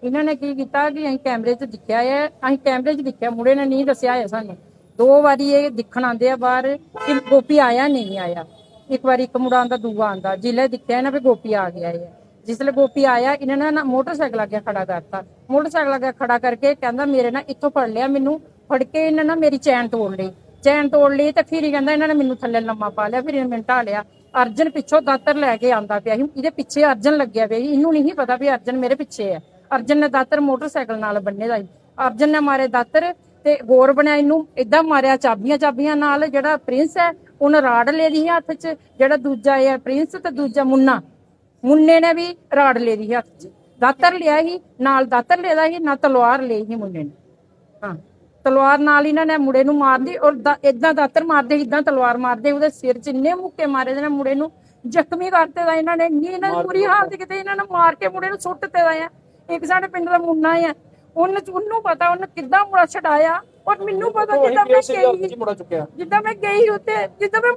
ਇਹਨਾਂ ਨੇ ਕੀ ਕੀਤਾ ਕਿ ਅਸੀਂ ਕੈਮਰੇ 'ਚ ਦਿਖਿਆ ਹੈ, ਅਸੀਂ ਕੈਮਰੇ 'ਚ ਦਿਖਿਆ, ਮੁੰਡੇ ਨੇ ਨਹੀਂ ਦੱਸਿਆ ਹੈ ਸਾਨੂੰ। ਦੋ ਵਾਰੀ ਇਹ ਦਿਖਣ ਆਉਂਦੇ ਆ ਬਾਹਰ ਕਿ ਗੋਪੀ ਆਇਆ ਨਹੀਂ ਆਇਆ। ਇੱਕ ਵਾਰੀ ਇੱਕ ਮੁੰਡਾ ਆਂਦਾ ਦੂਆ ਆਂਦਾ ਜਿਲੇ ਦਿਖਿਆ ਨਾ ਵੀ ਗੋਪੀ ਆ ਗਿਆ ਹੈ। ਜਿਸਲੇ ਗੋਪੀ ਆਇਆ, ਇਹਨਾਂ ਨੇ ਮੋਟਰਸਾਈਕਲ ਅੱਗੇ ਖੜਾ ਕਰਤਾ। ਮੋਟਰਸਾਈਕਲ ਅੱਗੇ ਖੜਾ ਕਰਕੇ ਕਹਿੰਦਾ, ਮੇਰੇ ਨਾਲ ਇੱਥੋਂ ਫੜ ਲਿਆ ਮੈਨੂੰ। ਫੜ ਕੇ ਇਹਨਾਂ ਨੇ ਮੇਰੀ ਚੈਨ ਤੋੜ ਲਈ। ਚੈਨ ਤੋੜ ਲਈ ਤੇ ਫਿਰ ਹੀ ਕਹਿੰਦਾ, ਇਹਨਾਂ ਨੇ ਮੈਨੂੰ ਥੱਲੇ ਲੰਮਾ ਪਾ ਲਿਆ, ਫਿਰ ਇਹਨੇ ਮੈਨੂੰ ਢਾ ਲਿਆ। ਅਰਜਨ ਪਿੱਛੋਂ ਦਾਤਰ ਲੈ ਕੇ ਆਂਦਾ ਪਿਆ ਸੀ। ਇਹਦੇ ਪਿੱਛੇ ਅਰਜਨ ਲੱਗਿਆ ਪਿਆ ਸੀ। ਇਹਨੂੰ ਨਹੀਂ ਪਤਾ ਵੀ ਅਰਜਨ ਮੇਰੇ ਪਿੱਛੇ ਹੈ। ਅਰਜਨ ਨੇ ਦਾਤਰ ਮੋਟਰਸਾਈਕਲ ਨਾਲ ਬੰਨੇ ਦਾ ਸੀ। ਅਰਜਨ ਨੇ ਮਾਰੇ ਦਾਤਰ। ਤੇ ਗੋਰ ਬਣਿਆ ਇਹਨੂੰ। ਇਦਾਂ ਮਾਰਿਆ ਚਾਬੀਆਂ ਚਾਬੀਆਂ ਨਾਲ ਜਿਹੜਾ ਪ੍ਰਿੰਸ ਹੈ ਉਹਨੇ ਰਾੜ ਲੈ ਦੀ ਹੱਥ 'ਚ। ਜਿਹੜਾ ਦੂਜਾ ਹੈ ਪ੍ਰਿੰਸ ਤੇ ਦੂਜਾ ਮੁੰਨਾ। ਮੁੰਨੇ ਨੇ ਵੀ ਰਾੜ ਲੈ ਦੀ ਹੱਥ 'ਚ। ਦਾਤਰ ਲਿਆ ਸੀ ਨਾਲ ਦਾਤਰ ਲੈਦਾ ਸੀ ਨਾ ਤਲਵਾਰ ਲਈ ਸੀ ਮੁੰਨੇ ਨੇ। ਹਾਂ ਤਲਵਾਰ ਨਾਲ ਇਹਨਾਂ ਨੇ ਮੁੰਡੇ ਨੂੰ ਮਾਰਦੀ ਔਰ ਇਦਾਂ ਦਾਤਰ ਮਾਰਦੇ ਇਦਾਂ ਤਲਵਾਰ ਮਾਰਦੇ ਉਹਦੇ ਸਿਰ 'ਚ ਇੰਨੇ ਮੁੱਕੇ ਮਾਰੇ ਦੇ ਨੇ ਮੁੰਡੇ ਨੂੰ। ਜ਼ਖਮੀ ਕਰਤੇ ਦਾ ਇਹਨਾਂ ਨੇ। ਇੰਨੀ ਇਹਨਾਂ ਦੀ ਬੁਰੀ ਹਾਲਤ ਕਿਤੇ ਇਹਨਾਂ ਨੇ ਮਾਰ ਕੇ ਮੁੰਡੇ ਨੂੰ ਸੁੱਟ ਤੇ ਦਾ ਆ। ਇੱਕ ਸਾਡੇ ਪਿੰਡ ਦਾ ਮੁੰਨਾ ਆ। ਉਹਨੂੰ ਉਹਨੂੰ ਪਤਾ ਉਹਨੇ ਕਿੱਦਾਂ ਮੁੰਡਾ ਛਡਾਇਆ? ਔਰ ਮੈਨੂੰ ਪਤਾ ਜਿੱਦਾਂ ਮੈਂ ਗਈ ਚੁੱਕਿਆ। ਜਿੱਦਾਂ ਮੈਂ ਗਈ ਉੱਤੇ ਜਿੱਦਾਂ ਮੈਂ